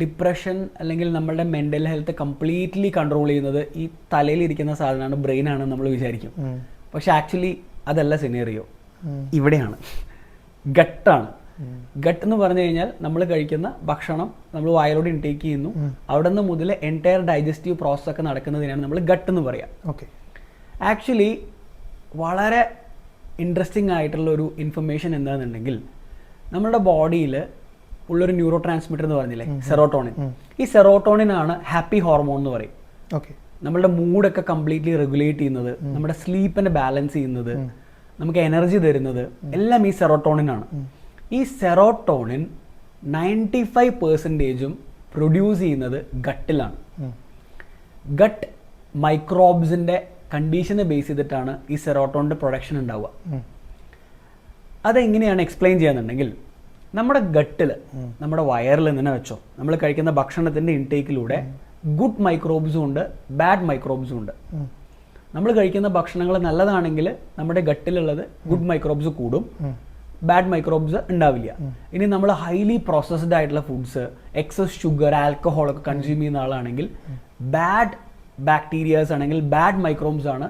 ഡിപ്രഷൻ അല്ലെങ്കിൽ നമ്മളുടെ മെന്റൽ ഹെൽത്ത് കംപ്ലീറ്റ്ലി കൺട്രോൾ ചെയ്യുന്നത് ഈ തലയിലിരിക്കുന്ന സാധനമാണ് ബ്രെയിനാണ് നമ്മൾ വിചാരിക്കും. പക്ഷെ ആക്ച്വലി അതല്ല സിനേറിയോ. ഇവിടെയാണ്. ഗട്ടാണ് ഗട്ട് എന്ന് പറഞ്ഞു കഴിഞ്ഞാൽ നമ്മൾ കഴിക്കുന്ന ഭക്ഷണം നമ്മൾ വായലോട് ഇൻടേക്ക് ചെയ്യുന്നു. അവിടെ നിന്ന് മുതൽ എന്റയർ ഡൈജസ്റ്റീവ് പ്രോസസ് ഒക്കെ നടക്കുന്നതിനാണ് നമ്മൾ ഗട്ട് എന്ന് പറയാം. ഓക്കെ. ആക്ച്വലി വളരെ ഇൻട്രസ്റ്റിംഗ് ആയിട്ടുള്ള ഒരു ഇൻഫർമേഷൻ എന്താണെന്നുണ്ടെങ്കിൽ നമ്മുടെ ബോഡിയിൽ ഉള്ളൊരു ന്യൂറോ ട്രാൻസ്മിറ്റർ എന്ന് പറഞ്ഞില്ലേ സെറോട്ടോണിൻ ഈ സെറോട്ടോണിൻ ആണ് ഹാപ്പി ഹോർമോൺ എന്ന് പറയും. ഓക്കെ. നമ്മളുടെ മൂഡൊക്കെ കംപ്ലീറ്റ്ലി റെഗുലേറ്റ് ചെയ്യുന്നത് നമ്മുടെ സ്ലീപ്പിനെ ബാലൻസ് ചെയ്യുന്നത് നമുക്ക് എനർജി തരുന്നത് എല്ലാം ഈ സെറോട്ടോണിൻ ആണ്. ഈ സെറോട്ടോണിൻ നയന്റി ഫൈവ് പെർസെന്റേജും പ്രൊഡ്യൂസ് ചെയ്യുന്നത് ഗട്ടിലാണ്. ഗട്ട് മൈക്രോബ്സിന്റെ കണ്ടീഷനെ ബേസ് ചെയ്തിട്ടാണ് ഈ സെറോട്ടോണിന്റെ പ്രൊഡക്ഷൻ ഉണ്ടാവുക. അതെങ്ങനെയാണ് എക്സ്പ്ലെയിൻ ചെയ്യാന്നുണ്ടെങ്കിൽ നമ്മുടെ ഗട്ടിൽ നമ്മുടെ വയറിൽ തന്നെ വെച്ചോ. നമ്മൾ കഴിക്കുന്ന ഭക്ഷണത്തിന്റെ ഇൻടേക്കിലൂടെ ഗുഡ് മൈക്രോബ്സും ഉണ്ട് ബാഡ് മൈക്രോബ്സും ഉണ്ട്. നമ്മൾ കഴിക്കുന്ന ഭക്ഷണങ്ങൾ നല്ലതാണെങ്കിൽ നമ്മുടെ ഗട്ടിലുള്ളത് ഗുഡ് മൈക്രോബ്സ് കൂടും. ബാഡ് മൈക്രോബ്സ് ഉണ്ടാവില്ല. ഇനി നമ്മൾ ഹൈലി പ്രോസസ്ഡ് ആയിട്ടുള്ള ഫുഡ്സ് എക്സസ് ഷുഗർ ആൽക്കഹോൾ ഒക്കെ കൺസ്യൂം ചെയ്യുന്ന ആളാണെങ്കിൽ ബാഡ് ബാക്ടീരിയാസ് ആണെങ്കിൽ ബാഡ് മൈക്രോബ്സ് ആണ്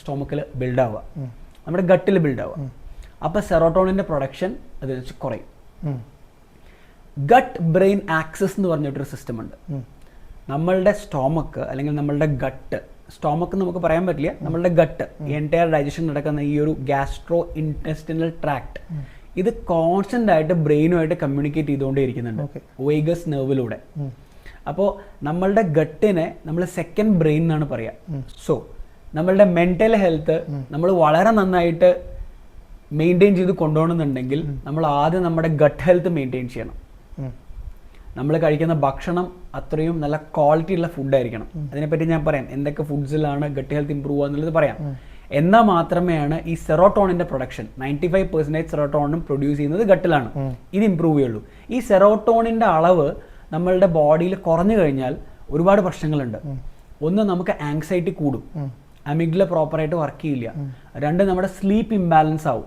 സ്റ്റോമക്കിൽ ബിൽഡ് ആവുക. നമ്മുടെ ഗട്ടിൽ ബിൽഡ് ആവുക. അപ്പോൾ സെറോട്ടോണിന്റെ പ്രൊഡക്ഷൻ അത് വെച്ച് കുറയും. ഗട്ട് ബ്രെയിൻ ആക്സസ് എന്ന് പറഞ്ഞിട്ടൊരു സിസ്റ്റം ഉണ്ട്. നമ്മളുടെ സ്റ്റോമക്ക് അല്ലെങ്കിൽ നമ്മളുടെ ഗട്ട് സ്റ്റോമക്ക് നമുക്ക് പറയാൻ പറ്റില്ല നമ്മളുടെ ഗട്ട് എന്റയർ ഡൈജഷൻ നടക്കുന്ന ഈ ഒരു ഗ്യാസ്ട്രോ ഇന്റെസ്റ്റിനൽ ട്രാക്ട് ഇത് കോൺസ്റ്റന്റ് ആയിട്ട് ബ്രെയിനുമായിട്ട് കമ്മ്യൂണിക്കേറ്റ് ചെയ്തുകൊണ്ടേ ഇരിക്കുന്നുണ്ട്. വേഗസ് നെർവിലൂടെ. അപ്പോൾ നമ്മളുടെ ഗട്ടിനെ നമ്മൾ സെക്കൻഡ് ബ്രെയിൻ എന്നാണ് പറയാ. സോ നമ്മളുടെ മെന്റൽ ഹെൽത്ത് നമ്മൾ വളരെ നന്നായിട്ട് മെയിന്റെയിൻ ചെയ്ത് കൊണ്ടുപോകണമെന്നുണ്ടെങ്കിൽ നമ്മൾ ആദ്യം നമ്മുടെ ഗട്ട് ഹെൽത്ത് മെയിന്റെയിൻ ചെയ്യണം. നമ്മൾ കഴിക്കുന്ന ഭക്ഷണം അത്രയും നല്ല ക്വാളിറ്റി ഉള്ള ഫുഡായിരിക്കണം അതിനെപ്പറ്റി ഞാൻ പറയാം. എന്തൊക്കെ ഫുഡ്സിലാണ് ഗട്ട് ഹെൽത്ത് ഇമ്പ്രൂവ് എന്നുള്ളത് പറയാം. എന്നാൽ മാത്രമേയാണ് ഈ സെറോട്ടോണിന്റെ പ്രൊഡക്ഷൻ. നയന്റി ഫൈവ് പെർസെന്റേജ് സെറോട്ടോണും പ്രൊഡ്യൂസ് ചെയ്യുന്നത് ഗട്ടിലാണ്. ഇത് ഇമ്പ്രൂവ് ചെയ്യുള്ളൂ. ഈ സെറോട്ടോണിന്റെ അളവ് നമ്മളുടെ ബോഡിയിൽ കുറഞ്ഞു കഴിഞ്ഞാൽ ഒരുപാട് പ്രശ്നങ്ങളുണ്ട്. ഒന്ന് നമുക്ക് ആങ്സൈറ്റി കൂടും. അമിഗ്ല പ്രോപ്പറായിട്ട് വർക്ക് ചെയ്യില്ല. രണ്ട് നമ്മുടെ സ്ലീപ്പ് ഇംബാലൻസ് ആവും.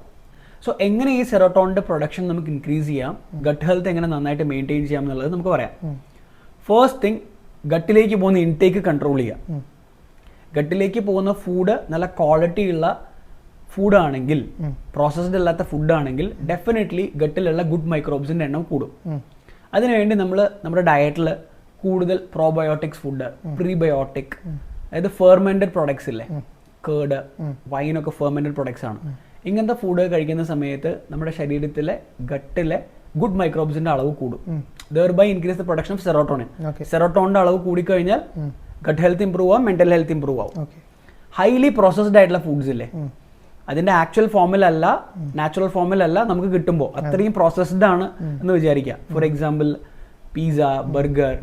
സോ എങ്ങനെ ഈ സെറോട്ടോണിന്റെ പ്രൊഡക്ഷൻ നമുക്ക് ഇൻക്രീസ് ചെയ്യാം? ഗട്ട് ഹെൽത്ത് എങ്ങനെ നന്നായിട്ട് മെയിന്റെയിൻ ചെയ്യാം എന്നുള്ളത് നമുക്ക് പറയാം. ഫസ്റ്റ് തിങ് ഗട്ടിലേക്ക് പോകുന്ന ഇൻടേക്ക് കൺട്രോൾ ചെയ്യാം. ഗട്ടിലേക്ക് പോകുന്ന ഫുഡ് നല്ല ക്വാളിറ്റി ഉള്ള ഫുഡാണെങ്കിൽ ആണെങ്കിൽ പ്രോസസ്ഡ് അല്ലാത്ത ഫുഡാണെങ്കിൽ ഡെഫിനറ്റ്ലി ഗട്ടിലുള്ള ഗുഡ് മൈക്രോബ്സിന്റെ എണ്ണം കൂടും. അതിനുവേണ്ടി നമ്മൾ നമ്മുടെ ഡയറ്റിൽ കൂടുതൽ പ്രോബയോട്ടിക്സ് ഫുഡ് പ്രീബയോട്ടിക് അതായത് ഫെർമെന്റഡ് പ്രോഡക്ട്സ് ഇല്ലേ? കേർഡ് വൈനൊക്കെ ഫെർമെന്റഡ് പ്രോഡക്ട്സ് ആണ്. ഇങ്ങനത്തെ ഫുഡ് കഴിക്കുന്ന സമയത്ത് നമ്മുടെ ശരീരത്തിലെ ഗട്ടിലെ ഗുഡ് മൈക്രോബ്സിന്റെ അളവ് കൂടും. Thereby increase the production of serotonin. സെറോട്ടോണിന്റെ അളവ് കൂടിക്കഴിഞ്ഞാൽ ഗട്ട് ഹെൽത്ത് ഇമ്പ്രൂവ് ആവും മെന്റൽ ഹെൽത്ത് ഇമ്പ്രൂവ് ആവും. ഹൈലി പ്രോസസ്ഡ് ആയിട്ടുള്ള ഫുഡ്സ് ഇല്ലേ. അതിന്റെ ആക്ച്വൽ ഫോമിലല്ല നാച്ചുറൽ ഫോമിലല്ല നമുക്ക് കിട്ടുമ്പോൾ അത്രയും പ്രോസസ്ഡ് ആണ് എന്ന് വിചാരിക്കുക. For example pizza burger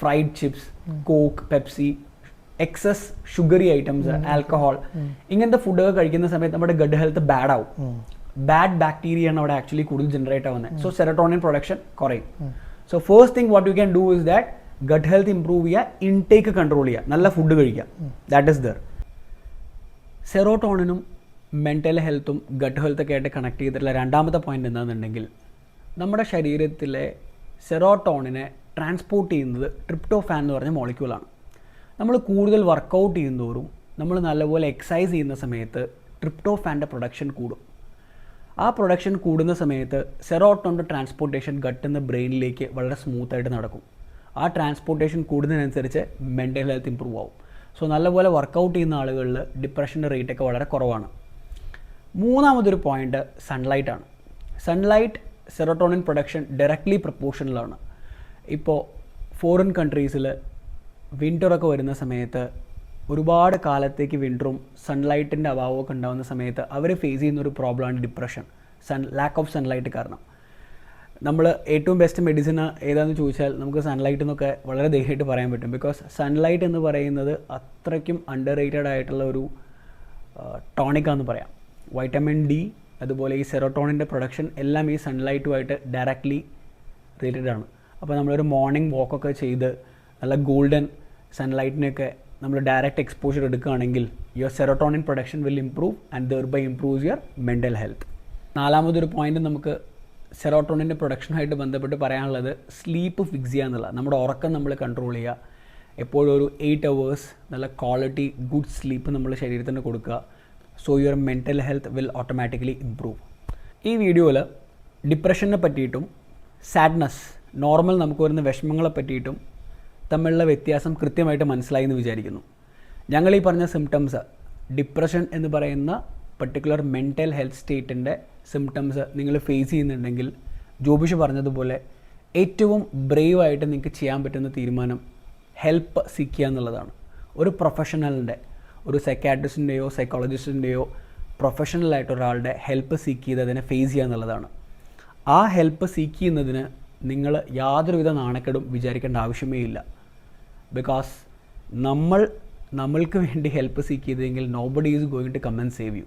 fried chips coke Pepsi excess sugary items alcohol ഇങ്ങനത്തെ ഫുഡൊക്കെ കഴിക്കുന്ന സമയത്ത് നമ്മുടെ ഗഡ് ഹെൽത്ത് ബാഡ് ആവും. ബാഡ് ബാക്ടീരിയ ആണ് അവിടെ ആക്ച്വലി കൂടുതൽ ജനറേറ്റ് ആവുന്നത്. സോ സെറട്ടോണിൻ പ്രൊഡക്ഷൻ കുറയും. So first thing what you can do is that Garh health improve ചെയ്യുക ഇൻടേക്ക് കൺട്രോൾ ചെയ്യുക നല്ല ഫുഡ് കഴിക്കുക that is there സെറോട്ടോണിനും mental ഹെൽത്തും gut ഹെൽത്തൊക്കെ ആയിട്ട് കണക്ട് ചെയ്തിട്ടുള്ള രണ്ടാമത്തെ പോയിന്റ് എന്താണെന്നുണ്ടെങ്കിൽ നമ്മുടെ ശരീരത്തിലെ സെറോട്ടോണിനെ ട്രാൻസ്പോർട്ട് ചെയ്യുന്നത് ട്രിപ്റ്റോഫാൻ എന്ന് പറഞ്ഞ മോളിക്യൂളാണ് നമ്മൾ കൂടുതൽ വർക്കൗട്ട് ചെയ്യുന്നതോറും നമ്മൾ നല്ലപോലെ എക്സസൈസ് ചെയ്യുന്ന സമയത്ത് ട്രിപ്റ്റോഫാന്റെ പ്രൊഡക്ഷൻ കൂടും. ആ പ്രൊഡക്ഷൻ കൂടുന്ന സമയത്ത് സെറോട്ടോണിന്റെ ട്രാൻസ്പോർട്ടേഷൻ ഗട്ടുന്ന ബ്രെയിനിലേക്ക് വളരെ സ്മൂത്തായിട്ട് നടക്കും. ആ ട്രാൻസ്പോർട്ടേഷൻ കൂടുന്നതിനനുസരിച്ച് മെന്റൽ ഹെൽത്ത് ഇമ്പ്രൂവ് ആവും. സോ നല്ലപോലെ വർക്കൗട്ട് ചെയ്യുന്ന ആളുകളിൽ ഡിപ്രഷന്റെ റേറ്റൊക്കെ വളരെ കുറവാണ്. മൂന്നാമതൊരു പോയിന്റ് സൺലൈറ്റാണ് സൺലൈറ്റ് സെറോട്ടോണിൻ പ്രൊഡക്ഷൻ ഡയറക്ട്ലി പ്രപ്പോർഷനിലാണ് ഇപ്പോൾ ഫോറിൻ കൺട്രീസിൽ വിന്ററൊക്കെ വരുന്ന സമയത്ത് ഒരുപാട് കാലത്തേക്ക് വിന്ററും സൺലൈറ്റിന്റെ അഭാവമൊക്കെ ഉണ്ടാകുന്ന സമയത്ത് അവർ ഫേസ് ചെയ്യുന്ന ഒരു പ്രോബ്ലമാണ് depression sun lack of sunlight കാരണം. നമ്മൾ ഏറ്റവും ബെസ്റ്റ് മെഡിസിൻ ഏതാണെന്ന് ചോദിച്ചാൽ നമുക്ക് സൺലൈറ്റ് എന്നൊക്കെ വളരെ ധൈര്യമായിട്ട് പറയാൻ പറ്റും. ബിക്കോസ് സൺലൈറ്റ് എന്ന് പറയുന്നത് അത്രയ്ക്കും അണ്ടർ റേറ്റഡ് ആയിട്ടുള്ള ഒരു ടോണിക്കാന്ന് പറയാം. വൈറ്റമിൻ ഡി അതുപോലെ ഈ സെറോട്ടോണിന്റെ പ്രൊഡക്ഷൻ എല്ലാം ഈ സൺലൈറ്റുമായിട്ട് ഡയറക്റ്റ്ലി റിലേറ്റഡ് ആണ്. അപ്പോൾ നമ്മളൊരു മോർണിംഗ് വാക്കൊക്കെ ചെയ്ത് നല്ല ഗോൾഡൻ സൺലൈറ്റിനൊക്കെ നമ്മൾ ഡയറക്റ്റ് എക്സ്പോഷർ എടുക്കുകയാണെങ്കിൽ your serotonin production will improve and thereby improves your mental health നാലാമതൊരു point നമുക്ക് സെറോട്ടോണിന്റെ പ്രൊഡക്ഷനുമായിട്ട് ബന്ധപ്പെട്ട് പറയാനുള്ളത് സ്ലീപ്പ് ഫിക്സ് ചെയ്യുക എന്നുള്ളത് നമ്മുടെ ഉറക്കം നമ്മൾ കൺട്രോൾ ചെയ്യുക. എപ്പോഴും ഒരു എയ്റ്റ് അവേഴ്സ് നല്ല ക്വാളിറ്റി ഗുഡ് സ്ലീപ്പ് നമ്മൾ ശരീരത്തിന് കൊടുക്കുക. So your mental health will automatically improve ഈ വീഡിയോയിൽ ഡിപ്രഷനെ പറ്റിയിട്ടും സാഡ്നസ് നോർമൽ നമുക്ക് വരുന്ന വിഷമങ്ങളെ പറ്റിയിട്ടും തമ്മിലുള്ള വ്യത്യാസം കൃത്യമായിട്ട് മനസ്സിലായി എന്ന് വിചാരിക്കുന്നു. ഞങ്ങൾ ഈ പറഞ്ഞ സിംറ്റംസ് ഡിപ്രഷൻ എന്ന് പറയുന്ന പർട്ടിക്കുലർ മെന്റൽ ഹെൽത്ത് സ്റ്റേറ്റിന്റെ സിംറ്റംസ് നിങ്ങൾ ഫേസ് ചെയ്യുന്നുണ്ടെങ്കിൽ ജോബിഷ് പറഞ്ഞതുപോലെ ഏറ്റവും ബ്രേവായിട്ട് നിങ്ങൾക്ക് ചെയ്യാൻ പറ്റുന്ന തീരുമാനം ഹെൽപ്പ് സീക്കുക എന്നുള്ളതാണ്. ഒരു പ്രൊഫഷണലിന്റെ ഒരു സൈക്കാട്രിസ്റ്റിന്റെയോ സൈക്കോളജിസ്റ്റിന്റെയോ പ്രൊഫഷണലായിട്ട് ഒരാളുടെ ഹെൽപ്പ് സീക്ക് ചെയ്ത് അതിനെ ഫേസ് ചെയ്യുക എന്നുള്ളതാണ്. ആ ഹെൽപ്പ് സീക്ക് ചെയ്യുന്നതിന് നിങ്ങൾ യാതൊരുവിധ നാണക്കേടും വിചാരിക്കേണ്ട ആവശ്യമേ ഇല്ല. ബിക്കോസ് നമ്മൾ നമ്മൾക്ക് വേണ്ടി ഹെൽപ്പ് സീക്ക് ചെയ്തെങ്കിൽ nobody is going to come and save you